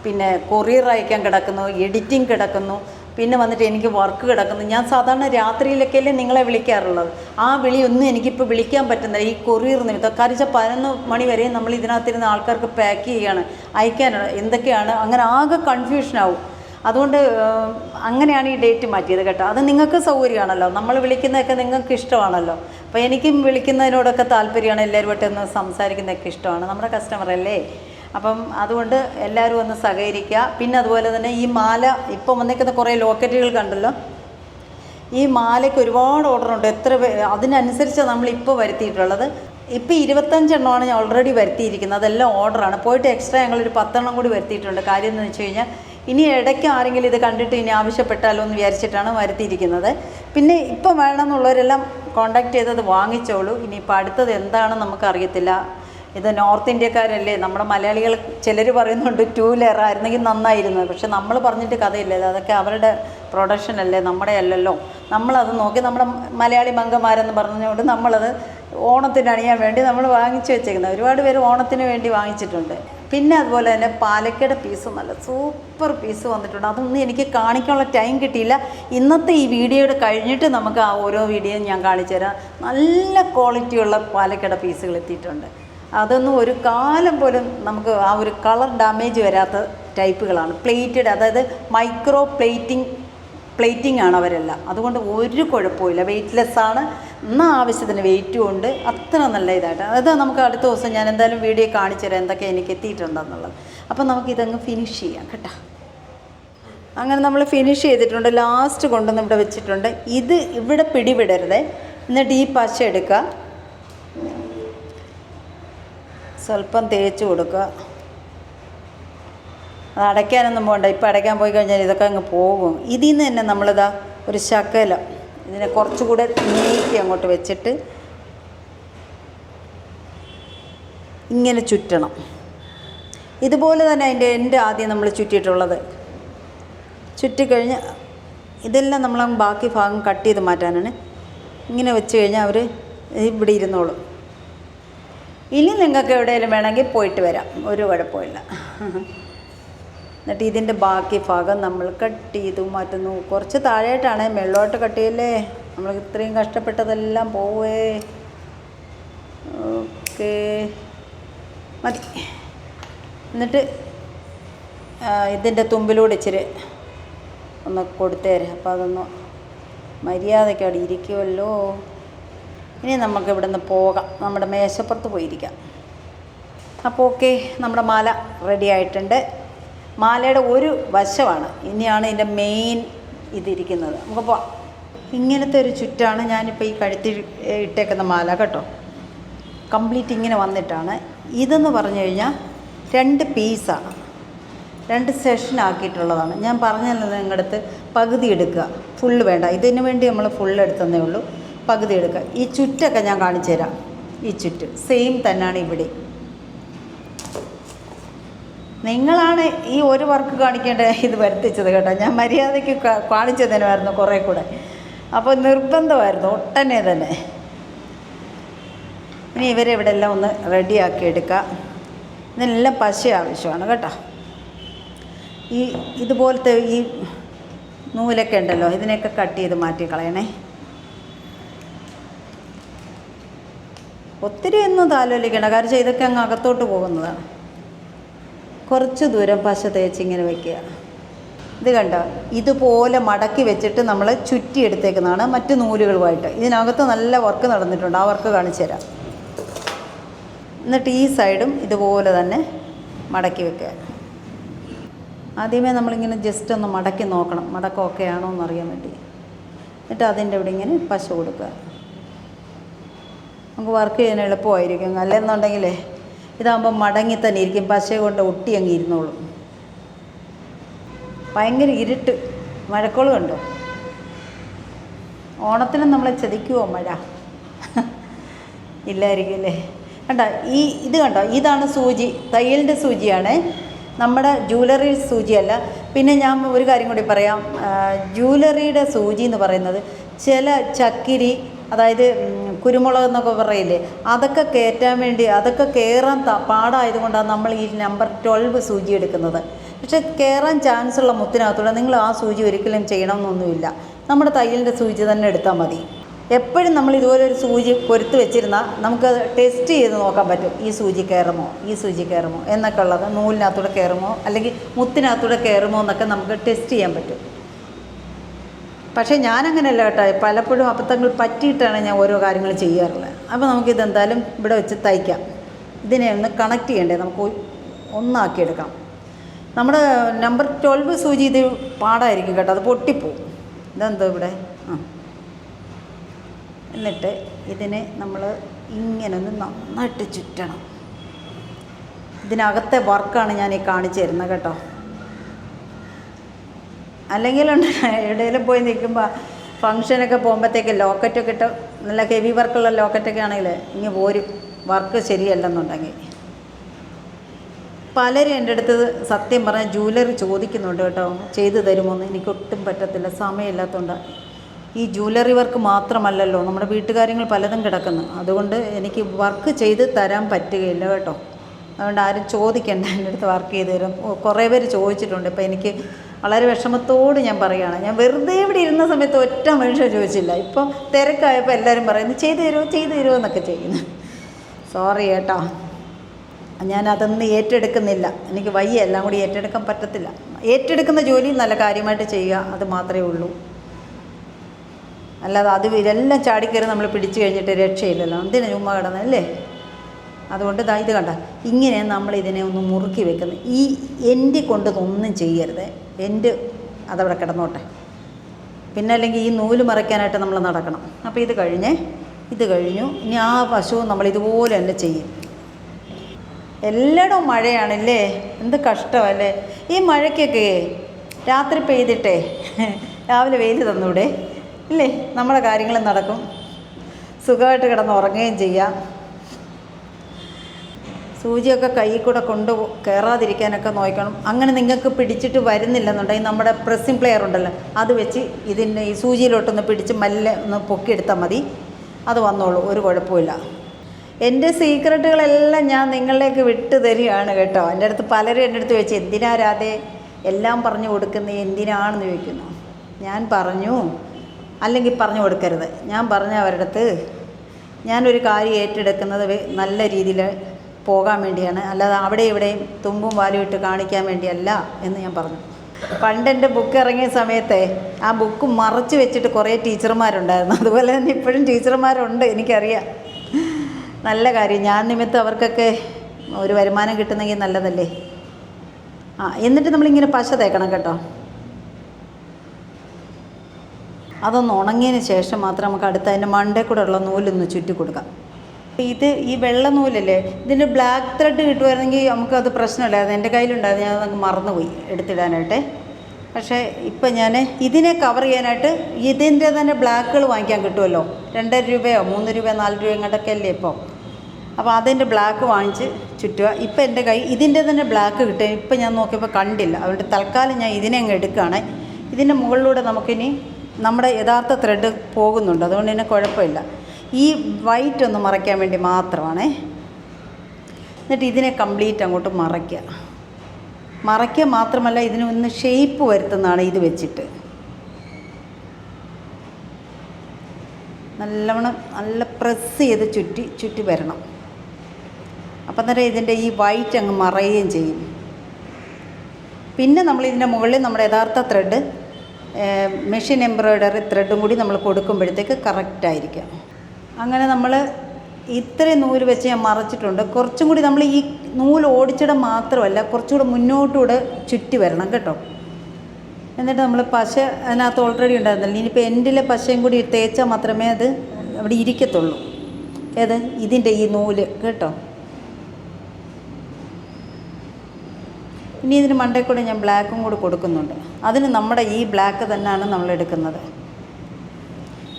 പിന്നെ കൊറിയർ അയക്കാൻ കിടക്കുന്നു എഡിറ്റിംഗ് കിടക്കുന്നു പിന്നെ വന്നിട്ട് എനിക്ക് വർക്ക് കിടക്കുന്നു. ഞാൻ സാധാരണ രാത്രിയിലൊക്കെയല്ലേ നിങ്ങളെ വിളിക്കാറുള്ളത്. ആ വിളിയൊന്നും എനിക്കിപ്പോൾ വിളിക്കാൻ പറ്റുന്നില്ല. ഈ കൊറിയർ നിമിത്തം കാരണം പതിനൊന്ന് മണി വരെ നമ്മൾ ഇതിനകത്തിരുന്ന് ആൾക്കാർക്ക് പാക്ക് ചെയ്യാണ് അയക്കാനാണ് എന്തൊക്കെയാണ് അങ്ങനെ ആകെ കൺഫ്യൂഷനാവും അതുകൊണ്ട് അങ്ങനെയാണ് ഈ ഡേറ്റ് മാറ്റിയത് കേട്ടോ. അത് നിങ്ങൾക്ക് സൗകര്യമാണല്ലോ. നമ്മൾ വിളിക്കുന്നതൊക്കെ നിങ്ങൾക്ക് ഇഷ്ടമാണല്ലോ. അപ്പോൾ എനിക്കും വിളിക്കുന്നതിനോടൊക്കെ താല്പര്യമാണ് എല്ലാവരുമായിട്ട് ഒന്ന് സംസാരിക്കുന്നതൊക്കെ ഇഷ്ടമാണ്. നമ്മുടെ കസ്റ്റമർ അല്ലേ? അപ്പം അതുകൊണ്ട് എല്ലാവരും ഒന്ന് സഹകരിക്കുക. പിന്നെ അതുപോലെ തന്നെ ഈ മാല ഇപ്പം വന്നിരിക്കുന്ന കുറേ ലോക്കറ്റുകൾ കണ്ടല്ലോ. ഈ മാലയ്ക്ക് ഒരുപാട് ഓർഡറുണ്ട് എത്ര അതിനനുസരിച്ചാണ് നമ്മളിപ്പോൾ വരുത്തിയിട്ടുള്ളത്. ഇപ്പോൾ ഇരുപത്തഞ്ചെണ്ണമാണ് ഞാൻ ഓൾറെഡി വരുത്തിയിരിക്കുന്നത്. അതെല്ലാം ഓർഡറാണ് പോയിട്ട് എക്സ്ട്രാ ഞങ്ങളൊരു പത്തെണ്ണം കൂടി വരുത്തിയിട്ടുണ്ട്. കാര്യം എന്ന് വെച്ച് കഴിഞ്ഞാൽ ഇനി ഇടയ്ക്ക് ആരെങ്കിലും ഇത് കണ്ടിട്ട് ഇനി ആവശ്യപ്പെട്ടാലോ എന്ന് വിചാരിച്ചിട്ടാണ് വരുത്തിയിരിക്കുന്നത്. പിന്നെ ഇപ്പം വേണമെന്നുള്ളവരെല്ലാം കോണ്ടാക്ട് ചെയ്തത് വാങ്ങിച്ചോളൂ. ഇനിയിപ്പോൾ അടുത്തത് എന്താണെന്ന് നമുക്കറിയത്തില്ല. ഇത് നോർത്ത് ഇന്ത്യക്കാരല്ലേ നമ്മുടെ മലയാളികൾ ചിലർ പറയുന്നുണ്ട് ടൂ ലെയർ ആയിരുന്നെങ്കിൽ നന്നായിരുന്നു. പക്ഷെ നമ്മൾ പറഞ്ഞിട്ട് കഥയില്ലല്ലോ അതൊക്കെ അവരുടെ പ്രൊഡക്ഷൻ അല്ലേ നമ്മുടെ അല്ലല്ലോ. നമ്മളത് നോക്കി നമ്മുടെ മലയാളി മംഗമാരെന്ന് പറഞ്ഞുകൊണ്ട് നമ്മളത് ഓണത്തിന് അണിയാൻ വേണ്ടി നമ്മൾ വാങ്ങിച്ചു വെച്ചേക്കുന്നത്. ഒരുപാട് പേര് ഓണത്തിന് വേണ്ടി വാങ്ങിച്ചിട്ടുണ്ട്. പിന്നെ അതുപോലെ തന്നെ പാലക്കയുടെ പീസ് നല്ല സൂപ്പർ പീസ് വന്നിട്ടുണ്ട്. അതൊന്നും എനിക്ക് കാണിക്കാനുള്ള ടൈം കിട്ടിയില്ല. ഇന്നത്തെ ഈ വീഡിയോയുടെ കഴിഞ്ഞിട്ട് നമുക്ക് ആ ഓരോ വീഡിയോയും ഞാൻ കാണിച്ചു തരാം. നല്ല ക്വാളിറ്റിയുള്ള പാലക്കയുടെ പീസുകൾ എത്തിയിട്ടുണ്ട്. അതൊന്നും ഒരു കാലം പോലും നമുക്ക് ആ ഒരു കളർ ഡാമേജ് വരാത്ത ടൈപ്പുകളാണ് പ്ലേറ്റഡ് അതായത് മൈക്രോ പ്ലേറ്റിംഗ് പ്ലേറ്റിംഗ് ആണ് അവരെല്ലാം. അതുകൊണ്ട് ഒരു കുഴപ്പമില്ല വെയ്റ്റ്ലെസ്സാണ് ആണ്. ആവശ്യത്തിന് വെയിറ്റും ഉണ്ട്. അത്ര നല്ല ഇതായിട്ട്. അത് നമുക്ക് അടുത്ത ദിവസം ഞാൻ എന്തായാലും വീഡിയോ കാണിച്ചു തരാം എന്തൊക്കെ എനിക്ക് എത്തിയിട്ടുണ്ടെന്നുള്ളത്. അപ്പം നമുക്ക് ഇതങ്ങ് ഫിനിഷ് ചെയ്യാം കേട്ടോ. അങ്ങനെ നമ്മൾ ഫിനിഷ് ചെയ്തിട്ടുണ്ട്. ലാസ്റ്റ് കൊണ്ടുവന്ന് ഇവിടെ വെച്ചിട്ടുണ്ട്. ഇത് ഇവിടെ പിടിവിടരുത്. എന്നിട്ട് ഈ പശ എടുക്കുക. സ്വല്പം തേച്ച് കൊടുക്കുക. അത് അടയ്ക്കാനൊന്നും പോകണ്ട. ഇപ്പം അടയ്ക്കാൻ പോയി കഴിഞ്ഞാൽ ഇതൊക്കെ അങ്ങ് പോകും. ഇതിൽ നിന്ന് തന്നെ നമ്മളിതാ ഒരു ശകലം ഇതിനെ കുറച്ചുകൂടെ നീക്കി അങ്ങോട്ട് വെച്ചിട്ട് ഇങ്ങനെ ചുറ്റണം. ഇതുപോലെ തന്നെ അതിന്റെ എന്റെ ആദ്യം നമ്മൾ ചുറ്റിയിട്ടുള്ളത്. ചുറ്റിക്കഴിഞ്ഞ് ഇതെല്ലാം നമ്മൾ ബാക്കി ഭാഗം കട്ട് ചെയ്ത് മാറ്റാനാണ്. ഇങ്ങനെ വെച്ച് കഴിഞ്ഞാൽ അവർ ഇവിടെ ഇരുന്നോളും. ഇനി നിങ്ങൾക്ക് എവിടെയെങ്കിലും വേണമെങ്കിൽ പോയിട്ട് വരാം. ഒരു കുഴപ്പമില്ല. എന്നിട്ട് ഇതിന്റെ ബാക്കി ഭാഗം നമ്മൾ കട്ട് ചെയ്തു മാറ്റുന്നു. കുറച്ച് താഴെയായിട്ടാണ് മെള്ളോട്ട് കട്ട് ചെയ്യല്ലേ? നമ്മൾ ഇത്രയും കഷ്ടപ്പെട്ടതെല്ലാം പോവേ. ഓക്കേ. മതി. എന്നിട്ട് ഇതിന്റെ തുമ്പിലൂടെ ഇച്ചിരി ഒന്ന് കൊടുത്തേരെ അപ്പം അതൊന്ന് മര്യാദയ്ക്ക് അവിടെ ഇരിക്കുമല്ലോ ഇനി നമുക്ക് ഇവിടെ നിന്ന് പോകാം. നമ്മുടെ മേശപ്പുറത്ത് പോയിരിക്കാം. അപ്പോൾ ഓക്കെ നമ്മുടെ മാല റെഡി ആയിട്ടുണ്ട്. മാലയുടെ ഒരു വശമാണ്. ഇനിയാണ് ഇതിന്റെ മെയിൻ ഇതിരിക്കുന്നത് നമുക്ക് പോവാം. ഇങ്ങനത്തെ ഒരു ചുറ്റാണ് ഞാനിപ്പോൾ ഈ കഴുത്തിൽ ഇട്ടേക്കുന്ന മാല കേട്ടോ. കംപ്ലീറ്റ് ഇങ്ങനെ വന്നിട്ടാണ്. ഇതെന്ന് പറഞ്ഞു കഴിഞ്ഞാൽ രണ്ട് പീസാണ് രണ്ട് സെഷൻ ആക്കിയിട്ടുള്ളതാണ്. ഞാൻ പറഞ്ഞല്ലോ നിങ്ങളുടെ അടുത്ത് പകുതി എടുക്കുക. ഫുള്ള് വേണ്ട. ഇതിന് വേണ്ടി നമ്മൾ ഫുള്ള് എടുത്തതേ ഉള്ളൂ. പകുതി എടുക്കുക. ഈ ചുറ്റൊക്കെ ഞാൻ കാണിച്ചു തരാം. ഈ ചുറ്റ്. സെയിം തന്നെയാണ് ഇവിടെ. നിങ്ങളാണ് ഈ ഒരു വർക്ക് കാണിക്കേണ്ട ഇത് വരുത്തിച്ചത് കേട്ടോ. ഞാൻ മര്യാദയ്ക്ക് കാണിച്ചു തരുമായിരുന്നു കുറേ കൂടെ. അപ്പോൾ നിർബന്ധമായിരുന്നു. ഒട്ടനെ തന്നെ. ഇനി ഇവരെ ഇവിടെ എല്ലാം ഒന്ന് റെഡിയാക്കി എടുക്കുക ഇതിനെല്ലാം പശ ആവശ്യമാണ് കേട്ടോ. ഈ ഇതുപോലത്തെ ഈ നൂലൊക്കെ ഉണ്ടല്ലോ ഇതിനെയൊക്കെ കട്ട് ചെയ്ത് മാറ്റി കളയണേ. ഒത്തിരി ഒന്നും താലോലിക്കണം കാരണം ഇതൊക്കെ അങ്ങ് അകത്തോട്ട് പോകുന്നതാണ്. കുറച്ച് ദൂരം പശ തേച്ച് ഇങ്ങനെ വെക്കുക. ഇത് കണ്ടോ? ഇതുപോലെ മടക്കി വെച്ചിട്ട് നമ്മൾ ചുറ്റി എടുത്തേക്കുന്നതാണ് മറ്റ് നൂലുകളുമായിട്ട്. ഇതിനകത്ത് നല്ല വർക്ക് നടന്നിട്ടുണ്ട് ആ വർക്ക് കാണിച്ചു തരാം. എന്നിട്ട് ഈ സൈഡും ഇതുപോലെ തന്നെ മടക്കി വെക്കുക. ആദ്യമേ നമ്മളിങ്ങനെ ജസ്റ്റ് ഒന്ന് മടക്കി നോക്കണം. മടക്കം ഓക്കെ ആണോ എന്ന് അറിയാൻ വേണ്ടി. എന്നിട്ട് അതിന്റെ ഇവിടെ ഇങ്ങനെ പശ കൊടുക്കുക. നമുക്ക് വർക്ക് ചെയ്യാൻ എളുപ്പമായിരിക്കും. അല്ലെന്നുണ്ടെങ്കിലേ ഇതാകുമ്പോൾ മടങ്ങി തന്നെ ഇരിക്കും. പശ കൊണ്ട് ഒട്ടി അങ്ങ് ഇരുന്നോളും. ഭയങ്കര ഇരുട്ട്. മഴക്കോൾ കണ്ടോ? ഓണത്തിനും നമ്മളെ ചതിക്കുമോ മഴ? ഇല്ലായിരിക്കും അല്ലേ? കണ്ടോ ഈ ഇത് കണ്ടോ ഇതാണ് സൂചി തയ്യലിന്റെ സൂചിയാണ്. നമ്മുടെ ജൂവലറി സൂചിയല്ല. പിന്നെ ഞാൻ ഒരു കാര്യം കൂടി പറയാം. ജൂവലറിയുടെ സൂചി എന്ന് പറയുന്നത് ചില ചക്കിരി അതായത് കുരുമുളക് എന്നൊക്കെ പറയില്ലേ അതൊക്കെ കയറ്റാൻ വേണ്ടി അതൊക്കെ കയറാൻ പാടായതുകൊണ്ടാണ് നമ്മൾ ഈ നമ്പർ ട്വൽവ് സൂചി എടുക്കുന്നത്. പക്ഷേ കയറാൻ ചാൻസ് ഉള്ള മുത്തിനകത്തൂടെ നിങ്ങൾ ആ സൂചി ഒരിക്കലും ചെയ്യണമെന്നൊന്നുമില്ല. നമ്മുടെ തയ്യലിന്റെ സൂചി തന്നെ എടുത്താൽ മതി. എപ്പോഴും നമ്മൾ ഇതുപോലെ ഒരു സൂചി പൊരുത്ത് വെച്ചിരുന്നാൽ നമുക്ക് ടെസ്റ്റ് ചെയ്ത് നോക്കാൻ പറ്റും. ഈ സൂചി കയറുമോ? ഈ സൂചി കയറുമോ? എന്നൊക്കെ ഉള്ളത് നൂലിനകത്തൂടെ കയറുമോ? അല്ലെങ്കിൽ മുത്തിനകത്തൂടെ കയറുമോ എന്നൊക്കെ നമുക്ക് ടെസ്റ്റ് ചെയ്യാൻ പറ്റും. പക്ഷേ ഞാനങ്ങനെയല്ല കേട്ടോ. പലപ്പോഴും അബദ്ധങ്ങൾ പറ്റിയിട്ടാണ് ഞാൻ ഓരോ കാര്യങ്ങൾ ചെയ്യാറുള്ളത്. അപ്പോൾ നമുക്കിതെന്തായാലും ഇവിടെ വെച്ച് തയ്ക്കാം. ഇതിനെ ഒന്ന് കണക്ട് ചെയ്യണ്ടേ? നമുക്ക് ഒന്നാക്കിയെടുക്കാം. നമ്മുടെ നമ്പർ ട്വൽവ് സൂചി ഇത് പാടായിരിക്കും കേട്ടോ. അത് പൊട്ടിപ്പോവും. ഇതെന്തോ ഇവിടെ? ആ. എന്നിട്ട് ഇതിനെ നമ്മൾ ഇങ്ങനെ ഒന്ന് നന്നായിട്ട് ചുറ്റണം. ഇതിനകത്തെ വർക്കാണ് ഞാൻ ഈ കാണിച്ചു തരുന്നത് കേട്ടോ. അല്ലെങ്കിൽ എവിടെയെങ്കിലും പോയി നിൽക്കുമ്പോൾ ഫങ്ഷനൊക്കെ പോകുമ്പോഴത്തേക്ക് ലോക്കറ്റൊക്കെ ഇട്ട് നല്ല ഹെവി വർക്കുള്ള ലോക്കറ്റൊക്കെ ആണെങ്കിൽ ഇങ്ങ് പോരും. വർക്ക് ശരിയല്ലെന്നുണ്ടെങ്കിൽ. പലരും എന്റെ അടുത്ത് സത്യം പറഞ്ഞാൽ ജൂവലറി ചോദിക്കുന്നുണ്ട് കേട്ടോ. ചെയ്തു തരുമോന്ന് എനിക്ക് ഒട്ടും പറ്റത്തില്ല. സമയമില്ലാത്തതുകൊണ്ട് ഈ ജൂവലറി വർക്ക് മാത്രമല്ലല്ലോ. നമ്മുടെ വീട്ടുകാര്യങ്ങൾ പലതും കിടക്കുന്നു. അതുകൊണ്ട് എനിക്ക് വർക്ക് ചെയ്ത് തരാൻ പറ്റുകയില്ല കേട്ടോ. അതുകൊണ്ട് ആരും ചോദിക്കണ്ട. എന്റെ അടുത്ത് വർക്ക് ചെയ്ത് തരും. കുറേ പേര് ചോദിച്ചിട്ടുണ്ട്. ഇപ്പോൾ എനിക്ക് വളരെ വിഷമത്തോട് ഞാൻ പറയുകയാണ്. ഞാൻ വെറുതെ ഇവിടെ ഇരുന്ന സമയത്ത് ഒറ്റ മനുഷ്യൻ ചോദിച്ചില്ല. ഇപ്പം തിരക്കായപ്പോൾ എല്ലാവരും പറയുന്നു ചെയ്തു തരുമോ ചെയ്തു തരുമോ എന്നൊക്കെ ചെയ്യുന്നു. സോറി കേട്ടോ ഞാൻ അതൊന്നും ഏറ്റെടുക്കുന്നില്ല. എനിക്ക് വയ്യ. എല്ലാം കൂടി ഏറ്റെടുക്കാൻ പറ്റത്തില്ല. ഏറ്റെടുക്കുന്ന ജോലി നല്ല കാര്യമായിട്ട് ചെയ്യുക അത് മാത്രമേ ഉള്ളൂ. അല്ലാതെ അത് ഇതെല്ലാം ചാടിക്കയറി നമ്മൾ പിടിച്ചു കഴിഞ്ഞിട്ട് രക്ഷയില്ലല്ലോ. എന്തിനാ ചുമ്മാ കിടന്നല്ലേ അതുകൊണ്ട് ദാ ഇത് കണ്ട ഇങ്ങനെ നമ്മൾ ഇതിനെ ഒന്ന് മുറുക്കി വെക്കുന്നത് ഈ എന്റെ കൊണ്ട് ഒന്നും ചെയ്യരുത്. എന്റെ അതവിടെ കിടന്നോട്ടെ. പിന്നെ അല്ലെങ്കിൽ ഈ നൂൽ മറയ്ക്കാനായിട്ട് നമ്മൾ നടക്കണം. അപ്പോൾ ഇത് കഴിഞ്ഞേ ഇത് കഴിഞ്ഞു. ഇനി ആ വശവും നമ്മൾ ഇതുപോലെ തന്നെ ചെയ്യും. എല്ലായിടവും മഴയാണല്ലേ? എന്ത് കഷ്ടമല്ലേ? ഈ മഴയ്ക്കൊക്കെ രാത്രി പെയ്തിട്ടേ രാവിലെ വെയിൽ തന്നൂടെ? ഇല്ലേ? നമ്മുടെ കാര്യങ്ങൾ നടക്കും. സുഖമായിട്ട് കിടന്ന് ഉറങ്ങുകയും ചെയ്യാം. സൂചിയൊക്കെ കയ്യിൽ കൂടെ കൊണ്ട് കയറാതിരിക്കാനൊക്കെ നോക്കണം. അങ്ങനെ നിങ്ങൾക്ക് പിടിച്ചിട്ട് വരുന്നില്ലെന്നുണ്ടെങ്കിൽ നമ്മുടെ പ്രസ്സിംഗ് പ്ലെയർ ഉണ്ടല്ലോ അത് വെച്ച് ഇതിന്റെ ഈ സൂചിയിലോട്ടൊന്ന് പിടിച്ച് മല്ലെ ഒന്ന് പൊക്കിയെടുത്താൽ മതി. അത് വന്നോളൂ ഒരു കുഴപ്പമില്ല എന്റെ സീക്രട്ടുകളെല്ലാം ഞാൻ നിങ്ങളിലേക്ക് വിട്ടു തരികയാണ് കേട്ടോ. എന്റെ അടുത്ത് പലരും എന്റെ അടുത്ത് ചോദിച്ചു എന്തിനാ രാധേ എല്ലാം പറഞ്ഞു കൊടുക്കുന്നത് എന്തിനാണെന്ന് ചോദിക്കുന്നു? ഞാൻ പറഞ്ഞു അല്ലെങ്കിൽ പറഞ്ഞു കൊടുക്കരുത്. ഞാൻ പറഞ്ഞ അവരുടെ അടുത്ത് ഞാനൊരു കാര്യം ഏറ്റെടുക്കുന്നത് നല്ല രീതിയിൽ പോകാൻ വേണ്ടിയാണ്. അല്ലാതെ അവിടെ ഇവിടെയും തുമ്പും വാലും ഇട്ട് കാണിക്കാൻ വേണ്ടിയല്ല എന്ന് ഞാൻ പറഞ്ഞു. പണ്ട് എന്റെ ബുക്ക് ഇറങ്ങിയ സമയത്തെ ആ ബുക്ക് മറച്ച് വെച്ചിട്ട് കുറേ ടീച്ചർമാരുണ്ടായിരുന്നു. അതുപോലെ തന്നെ ഇപ്പോഴും ടീച്ചർമാരുണ്ട് എനിക്കറിയാം. നല്ല കാര്യം. ഞാൻ നിമിത്തം അവർക്കൊക്കെ ഒരു വരുമാനം കിട്ടുന്നെങ്കിൽ നല്ലതല്ലേ? ആ എന്നിട്ട് നമ്മളിങ്ങനെ പശ തേക്കണം കേട്ടോ. അതൊന്ന് ഉണങ്ങിയതിന് ശേഷം മാത്രം നമുക്ക് അടുത്ത് അതിന്റെ മണ്ടേ കൂടെ ഉള്ള നൂലൊന്ന് ചുറ്റി കൊടുക്കാം. ഇത് ഈ വെള്ള നൂലല്ലേ ഇതിന്റെ ബ്ലാക്ക് ത്രെഡ് കിട്ടുമായിരുന്നെങ്കിൽ നമുക്കത് അത് എന്റെ കയ്യിലുണ്ടായിരുന്നു ഞാൻ അതങ്ങ് മറന്നുപോയി എടുത്തിടാനായിട്ട്. പക്ഷേ ഇപ്പം ഞാൻ ഇതിനെ കവർ ചെയ്യാനായിട്ട് ഇതിന്റെ തന്നെ ബ്ലാക്കുകൾ വാങ്ങിക്കാൻ കിട്ടുമല്ലോ. രണ്ടര രൂപയോ മൂന്ന് രൂപയോ നാല് രൂപയോ ഇങ്ങോട്ടൊക്കെ അല്ലേ ഇപ്പോൾ അപ്പോൾ അതിന്റെ ബ്ലാക്ക് വാങ്ങിച്ച് ചുറ്റുക. ഇപ്പം എന്റെ കൈ ഇതിന്റെ തന്നെ ബ്ലാക്ക് കിട്ടുക ഇപ്പം ഞാൻ നോക്കിയപ്പോൾ കണ്ടില്ല. അതുകൊണ്ട് തൽക്കാലം ഞാൻ ഇതിനെ അങ്ങ് എടുക്കുകയാണ്. ഇതിന്റെ മുകളിലൂടെ നമുക്കിനി നമ്മുടെ യഥാർത്ഥ ത്രെഡ് പോകുന്നുണ്ട്. അതുകൊണ്ട് തന്നെ കുഴപ്പമില്ല. ഈ വൈറ്റ് ഒന്ന് മറയ്ക്കാൻ വേണ്ടി മാത്രമാണേ. എന്നിട്ട് ഇതിനെ കംപ്ലീറ്റ് അങ്ങോട്ട് മറയ്ക്കുക. മറയ്ക്കുക മാത്രമല്ല ഇതിന് ഒന്ന് ഷേപ്പ് വരുത്തുന്നതാണ് ഇത് വെച്ചിട്ട്. നല്ലവണ്ണം നല്ല പ്രസ് ചെയ്ത് ചുറ്റി ചുറ്റി വരണം. അപ്പം തന്നെ ഇതിന്റെ ഈ വൈറ്റ് അങ്ങ് മറയുകയും ചെയ്യും. പിന്നെ നമ്മൾ ഇതിന്റെ മുകളിൽ നമ്മുടെ യഥാർത്ഥ ത്രെഡ് മെഷീൻ എംബ്രോയ്ഡറി ത്രെഡും കൂടി നമ്മൾ കൊടുക്കുമ്പോഴത്തേക്ക് കറക്റ്റായിരിക്കും അങ്ങനെ നമ്മൾ ഇത്രയും നൂൽ വെച്ച് ഞാൻ മറച്ചിട്ടുണ്ട്. കുറച്ചും കൂടി നമ്മൾ ഈ നൂൽ ഓടിച്ചിടം മാത്രമല്ല കുറച്ചുകൂടെ മുന്നോട്ടുകൂടെ ചുറ്റി വരണം കേട്ടോ. എന്നിട്ട് നമ്മൾ പശ അതിനകത്ത് ഓൾറെഡി ഉണ്ടായിരുന്നില്ല. ഇനിയിപ്പോൾ എൻഡിലെ പശയും കൂടി തേച്ചാൽ മാത്രമേ അത് അവിടെ ഇരിക്കത്തുള്ളൂ. ഏത്? ഇതിന്റെ ഈ നൂൽ കേട്ടോ. ഇനി ഇതിന് മണ്ടേ കൂടെ ഞാൻ ബ്ലാക്കും കൂടെ കൊടുക്കുന്നുണ്ട്. അതിന് നമ്മുടെ ഈ ബ്ലാക്ക് തന്നെയാണ് നമ്മൾ എടുക്കുന്നത്.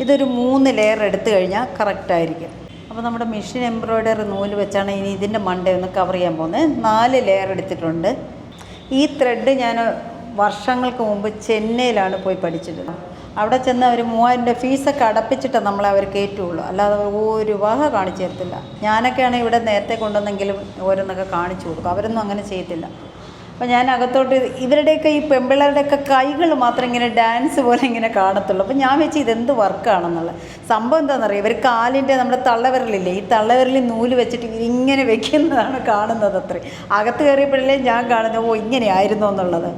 ഇതൊരു മൂന്ന് ലെയർ എടുത്തു കഴിഞ്ഞാൽ കറക്റ്റായിരിക്കും അപ്പോൾ നമ്മുടെ മെഷീൻ എംബ്രോയ്ഡറി നൂൽ വെച്ചാണ് ഇനി ഇതിന്റെ മണ്ടേ ഒന്ന് കവർ ചെയ്യാൻ പോകുന്നത്. നാല് ലെയർ എടുത്തിട്ടുണ്ട്. ഈ ത്രെഡ് ഞാൻ വർഷങ്ങൾക്ക് മുമ്പ് ചെന്നൈയിലാണ് പോയി പഠിച്ചിട്ടുള്ളത്. അവിടെ ചെന്ന് അവർ മൂവായിരം രൂപ ഫീസൊക്കെ അടപ്പിച്ചിട്ട് നമ്മളെ അവർ കയറ്റുള്ളൂ. അല്ലാതെ ഒരു വക കാണിച്ചു തരത്തില്ല. ഞാനൊക്കെയാണ് ഇവിടെ നേരത്തെ കൊണ്ടുവന്നെങ്കിലും ഓരോന്നൊക്കെ കാണിച്ചു കൊടുക്കും. അവരൊന്നും അങ്ങനെ ചെയ്യത്തില്ല. അപ്പോൾ ഞാൻ അകത്തോട്ട് ഇവരുടെയൊക്കെ ഈ പെമ്പിള്ളേരുടെയൊക്കെ കൈകൾ മാത്രം ഇങ്ങനെ ഡാൻസ് പോലെ ഇങ്ങനെ കാണത്തുള്ളൂ. അപ്പോൾ ഞാൻ വെച്ച് ഇതെന്ത് വർക്കാണെന്നുള്ളത് സംഭവം എന്താണെന്നറിയാം ഇവർ കാലിന്റെ നമ്മുടെ തള്ളവിരലില്ലേ? ഈ തള്ളവിരലിൽ നൂൽ വെച്ചിട്ട് ഇങ്ങനെ വെക്കുന്നതാണ് കാണുന്നത് അത്രേ. അകത്ത് കയറിയപ്പോഴല്ലേ ഞാൻ കാണുന്നത് ഓ ഇങ്ങനെയായിരുന്നു എന്നുള്ളത്.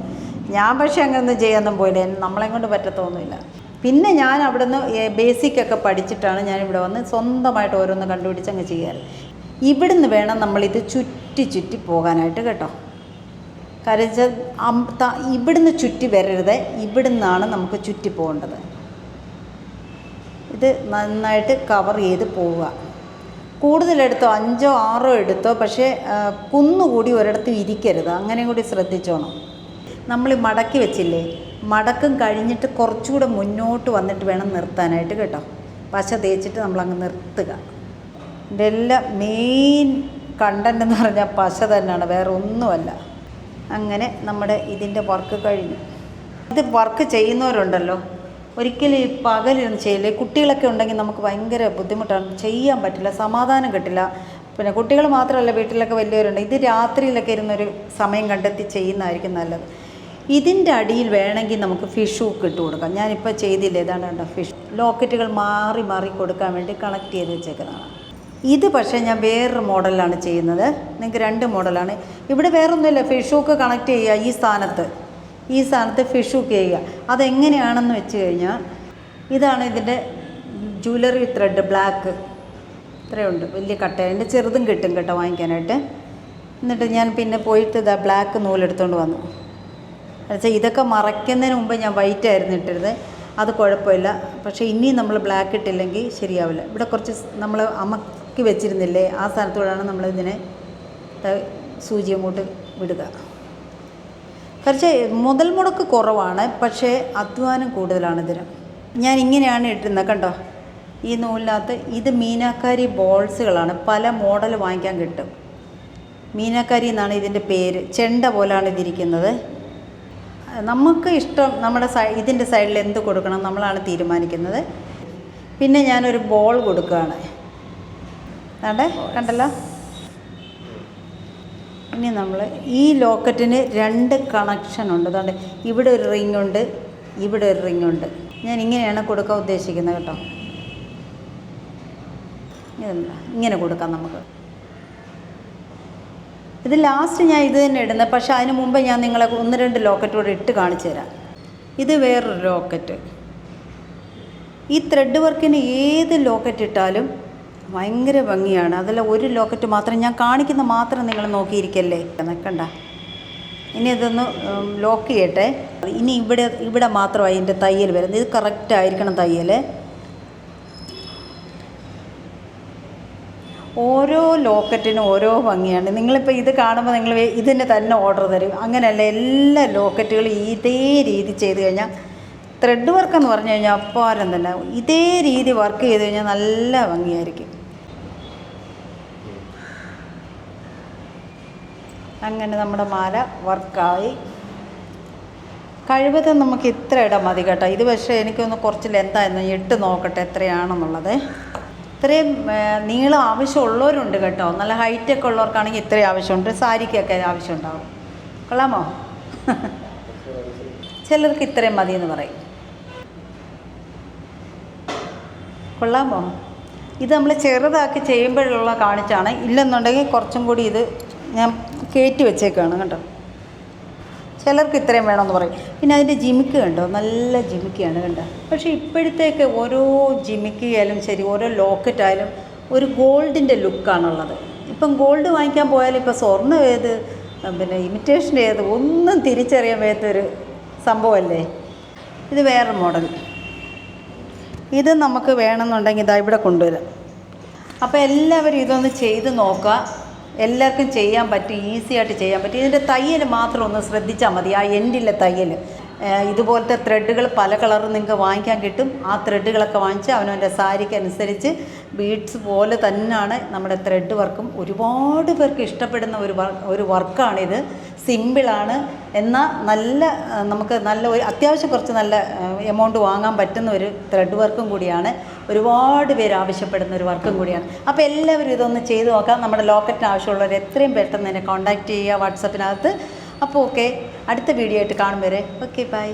ഞാൻ പക്ഷേ അങ്ങനെയൊന്നും ചെയ്യാനൊന്നും പോയില്ല. നമ്മളെ കൊണ്ട് പറ്റത്തൊന്നുമില്ല. പിന്നെ ഞാൻ അവിടുന്ന് ബേസിക്കൊക്കെ പഠിച്ചിട്ടാണ് ഞാൻ ഇവിടെ വന്ന് സ്വന്തമായിട്ട് ഓരോന്ന് കണ്ടുപിടിച്ച് അങ്ങ് ചെയ്യാറ്. ഇവിടുന്ന് വേണം നമ്മളിത് ചുറ്റി ചുറ്റി പോകാനായിട്ട് കേട്ടോ. ത- ഇവിടുന്ന് ചുറ്റി വരരുത്. ഇവിടുന്നാണ് നമുക്ക് ചുറ്റി പോകേണ്ടത്. ഇത് നന്നായിട്ട് കവർ ചെയ്ത് പോവുക. കൂടുതലെടുത്തോ അഞ്ചോ ആറോ എടുത്തോ പക്ഷേ കുന്നുകൂടി ഒരിടത്തും ഇരിക്കരുത്. അങ്ങനെ കൂടി ശ്രദ്ധിച്ചോണം. നമ്മൾ മടക്കി വെച്ചില്ലേ? മടക്കം കഴിഞ്ഞിട്ട് കുറച്ചുകൂടെ മുന്നോട്ട് വന്നിട്ട് വേണം നിർത്താനായിട്ട് കേട്ടോ. പശ തേച്ചിട്ട് നമ്മളങ്ങ് നിർത്തുക. ഇതിന്റെ എല്ലാം മെയിൻ കണ്ടന്റ് എന്ന് പറഞ്ഞാൽ പശ തന്നെയാണ്. വേറെ ഒന്നുമല്ല അങ്ങനെ നമ്മുടെ ഇതിന്റെ വർക്ക് കഴിഞ്ഞു. ഇത് വർക്ക് ചെയ്യുന്നവരുണ്ടല്ലോ. ഒരിക്കലും ഈ പകലിരുന്ന് ചെയ്യില്ലേ? കുട്ടികളൊക്കെ ഉണ്ടെങ്കിൽ നമുക്ക് ഭയങ്കര ബുദ്ധിമുട്ടാണ്. ചെയ്യാൻ പറ്റില്ല സമാധാനം കിട്ടില്ല. പിന്നെ കുട്ടികൾ മാത്രമല്ല വീട്ടിലൊക്കെ വലിയവരുണ്ട്. ഇത് രാത്രിയിലൊക്കെ ഇരുന്നൊരു സമയം കണ്ടെത്തി ചെയ്യുന്നതായിരിക്കും നല്ലത്. ഇതിന്റെ അടിയിൽ വേണമെങ്കിൽ നമുക്ക് ഫിഷ് ഹൂക്ക് ഇട്ട് കൊടുക്കാം. ഞാനിപ്പോൾ ചെയ്തില്ല. ഇതാണ് ഫിഷ് ലോക്കറ്റുകൾ മാറി മാറി കൊടുക്കാൻ വേണ്ടി കണക്ട് ചെയ്ത് വെച്ചേക്കുന്നതാണ്. ഇത് പക്ഷേ ഞാൻ വേറൊരു മോഡലാണ് ചെയ്യുന്നത്. നിങ്ങൾക്ക് രണ്ട് മോഡലാണ്. ഇവിടെ വേറൊന്നുമില്ല. ഫിഷ് കണക്ട് ചെയ്യുക ഈ സ്ഥാനത്ത്. ഈ സ്ഥാനത്ത് ഫിഷ് ഹൂക്ക് ചെയ്യുക. അതെങ്ങനെയാണെന്ന് വെച്ച് കഴിഞ്ഞാൽ ഇതാണ് ഇതിന്റെ ജ്വല്ലറി ത്രെഡ് ബ്ലാക്ക് ഇത്രയുണ്ട്. വലിയ കട്ട അതിന്റെ ചെറുതും കിട്ടും കേട്ടോ വാങ്ങിക്കാനായിട്ട്. എന്നിട്ട് ഞാൻ പിന്നെ പോയിട്ട് ഇതാ ബ്ലാക്ക് നൂലെടുത്തുകൊണ്ട് വന്നു. എന്നുവെച്ചാൽ ഇതൊക്കെ മറയ്ക്കുന്നതിന് മുമ്പ് ഞാൻ വൈറ്റ് ആയിരുന്നു ഇട്ടിരുന്നത്. അത് കുഴപ്പമില്ല. പക്ഷേ ഇനിയും നമ്മൾ ബ്ലാക്ക് ഇട്ടില്ലെങ്കിൽ ശരിയാവില്ല. ഇവിടെ കുറച്ച് നമ്മൾ അമക്കി വെച്ചിരുന്നില്ലേ? ആ സ്ഥാനത്തോടാണ് നമ്മളിതിനെ സൂചി അങ്ങോട്ട് വിടുക. കുറച്ച് മുതൽ മുടക്ക് കുറവാണ് പക്ഷേ അധ്വാനം കൂടുതലാണ് ഇതിന്. ഞാൻ ഇങ്ങനെയാണ് ഇട്ടിരുന്നത് കണ്ടോ? ഈ നൂലിനകത്ത് ഇത് മീനാക്കാരി ബോൾസുകളാണ് പല മോഡൽ വാങ്ങിക്കാൻ കിട്ടും. മീനാക്കാരി എന്നാണ് ഇതിന്റെ പേര് ചെണ്ട പോലാണ് ഇതിരിക്കുന്നത്. നമുക്ക് ഇഷ്ടം നമ്മുടെ സൈ ഇതിന്റെ സൈഡിൽ എന്ത് കൊടുക്കണം നമ്മളാണ് തീരുമാനിക്കുന്നത്. പിന്നെ ഞാനൊരു ബോൾ കൊടുക്കുകയാണ്. അതെ കണ്ടല്ലോ? ഇനി നമ്മൾ ഈ ലോക്കറ്റിന് രണ്ട് കണക്ഷൻ ഉണ്ട്. അതുകൊണ്ട് ഇവിടെ ഒരു റിംഗ് ഉണ്ട് ഇവിടെ ഒരു റിംഗ് ഉണ്ട്. ഞാൻ ഇങ്ങനെയാണ് കൊടുക്കാൻ ഉദ്ദേശിക്കുന്നത് കേട്ടോ. ഇങ്ങനെ കൊടുക്കാം നമുക്ക്. ഇത് ലാസ്റ്റ് ഞാൻ ഇത് തന്നെ ഇടുന്നത്. പക്ഷേ അതിന് മുമ്പ് ഞാൻ നിങ്ങളെ ഒന്ന് രണ്ട് ലോക്കറ്റ് കൂടെ ഇട്ട് കാണിച്ചു തരാം. ഇത് വേറൊരു ലോക്കറ്റ് ഈ ത്രെഡ് വർക്കിന് ഏത് ലോക്കറ്റ് ഇട്ടാലും ഭയങ്കര ഭംഗിയാണ്. അതിൽ ഒരു ലോക്കറ്റ് മാത്രം ഞാൻ കാണിക്കുന്ന മാത്രം നിങ്ങൾ നോക്കിയിരിക്കല്ലേ? നിൽക്കണ്ട ഇനി ഇതൊന്ന് ലോക്ക് ചെയ്യട്ടെ. ഇനി ഇവിടെ ഇവിടെ മാത്രമായി എന്റെ തയ്യൽ വരുന്നത്. ഇത് കറക്റ്റ് ആയിരിക്കണം തയ്യൽ ഓരോ ലോക്കറ്റിനും ഓരോ ഭംഗിയാണ്. നിങ്ങളിപ്പോൾ ഇത് കാണുമ്പോൾ നിങ്ങൾ ഇതിന് തന്നെ ഓർഡർ തരും. അങ്ങനെയല്ല എല്ലാ ലോക്കറ്റുകളും ഇതേ രീതി ചെയ്ത് കഴിഞ്ഞാൽ ത്രെഡ് വർക്ക് എന്ന് പറഞ്ഞു കഴിഞ്ഞാൽ അപ്പാരം തന്നെ. ഇതേ രീതി വർക്ക് ചെയ്ത് കഴിഞ്ഞാൽ നല്ല ഭംഗിയായിരിക്കും. അങ്ങനെ നമ്മുടെ മാല വർക്കായി. കഴിവതും നമുക്ക് ഇത്ര ഇടം മതി കേട്ടോ. ഇത് പക്ഷേ എനിക്കൊന്ന് കുറച്ച് ലെന്തായിരുന്നു ഇട്ട് നോക്കട്ടെ എത്രയാണെന്നുള്ളത്. ഇത്രയും നീളം ആവശ്യമുള്ളവരുണ്ട് കേട്ടോ. നല്ല ഹൈറ്റൊക്കെ ഉള്ളവർക്കാണെങ്കിൽ ഇത്രയും ആവശ്യമുണ്ട്. സാരിക്കൊക്കെ ആവശ്യമുണ്ടാവും. കൊള്ളാമോ? ചിലർക്ക് ഇത്രയും മതി എന്ന് പറയും. കൊള്ളാമോ? ഇത് നമ്മൾ ചെറുതാക്കി ചെയ്യുമ്പോഴുള്ള കാണിച്ചാണ്. ഇല്ലെന്നുണ്ടെങ്കിൽ കുറച്ചും കൂടി ഇത് ഞാൻ കയറ്റി വെച്ചേക്കാണ് കേട്ടോ. ചിലർക്ക് ഇത്രയും വേണമെന്ന് പറയും. പിന്നെ അതിന്റെ ജിമിക്ക് കണ്ടോ? നല്ല ജിമിക്കയാണ് കണ്ടോ? പക്ഷേ ഇപ്പോഴത്തേക്ക് ഓരോ ജിമിക്കയാലും ശരി ഓരോ ലോക്കറ്റായാലും ഒരു ഗോൾഡിന്റെ ലുക്കാണുള്ളത്. ഇപ്പം ഗോൾഡ് വാങ്ങിക്കാൻ പോയാലും ഇപ്പോൾ സ്വർണം ഏത് പിന്നെ ഇമിറ്റേഷൻ ഏത് ഒന്നും തിരിച്ചറിയാൻ വയ്യാത്തൊരു സംഭവമല്ലേ? ഇത് വേറെ മോഡൽ. ഇത് നമുക്ക് വേണമെന്നുണ്ടെങ്കിൽ ഇതാ ഇവിടെ കൊണ്ടുവരാം. അപ്പോൾ എല്ലാവരും ഇതൊന്ന് ചെയ്ത് നോക്കുക. എല്ലാവർക്കും ചെയ്യാൻ പറ്റും ഈസി ആയിട്ട് ചെയ്യാൻ പറ്റും. ഇതിന്റെ തയ്യൽ മാത്രം ഒന്ന് ശ്രദ്ധിച്ചാൽ മതി. ആ എൻഡിലെ തയ്യൽ. ഇതുപോലത്തെ ത്രെഡുകൾ പല കളറും നിങ്ങൾക്ക് വാങ്ങിക്കാൻ കിട്ടും. ആ ത്രെഡുകളൊക്കെ വാങ്ങിച്ച് അവനവന്റെ സാരിക്ക് അനുസരിച്ച് ബീഡ്സ് പോലെ തന്നെയാണ് നമ്മുടെ ത്രെഡ് വർക്കും ഒരുപാട് പേർക്ക് ഇഷ്ടപ്പെടുന്ന ഒരു ഒരു വർക്കാണിത് സിമ്പിളാണ്. എന്നാൽ നല്ല നമുക്ക് നല്ല ഒരു അത്യാവശ്യം കുറച്ച് നല്ല എമൗണ്ട് വാങ്ങാൻ പറ്റുന്ന ഒരു ത്രെഡ് വർക്കും കൂടിയാണ്. ഒരുപാട് പേര് ആവശ്യപ്പെടുന്ന ഒരു വർക്കും കൂടിയാണ്. അപ്പോൾ എല്ലാവരും ഇതൊന്ന് ചെയ്തു നോക്കാം. നമ്മുടെ ലോക്കറ്റിന് ആവശ്യമുള്ളവർ എത്രയും പെട്ടെന്ന് എന്നെ കോൺടാക്റ്റ് ചെയ്യുക വാട്സപ്പിനകത്ത് അപ്പോൾ ഓക്കെ അടുത്ത വീഡിയോ ആയിട്ട് കാണും വരെ. Okay bye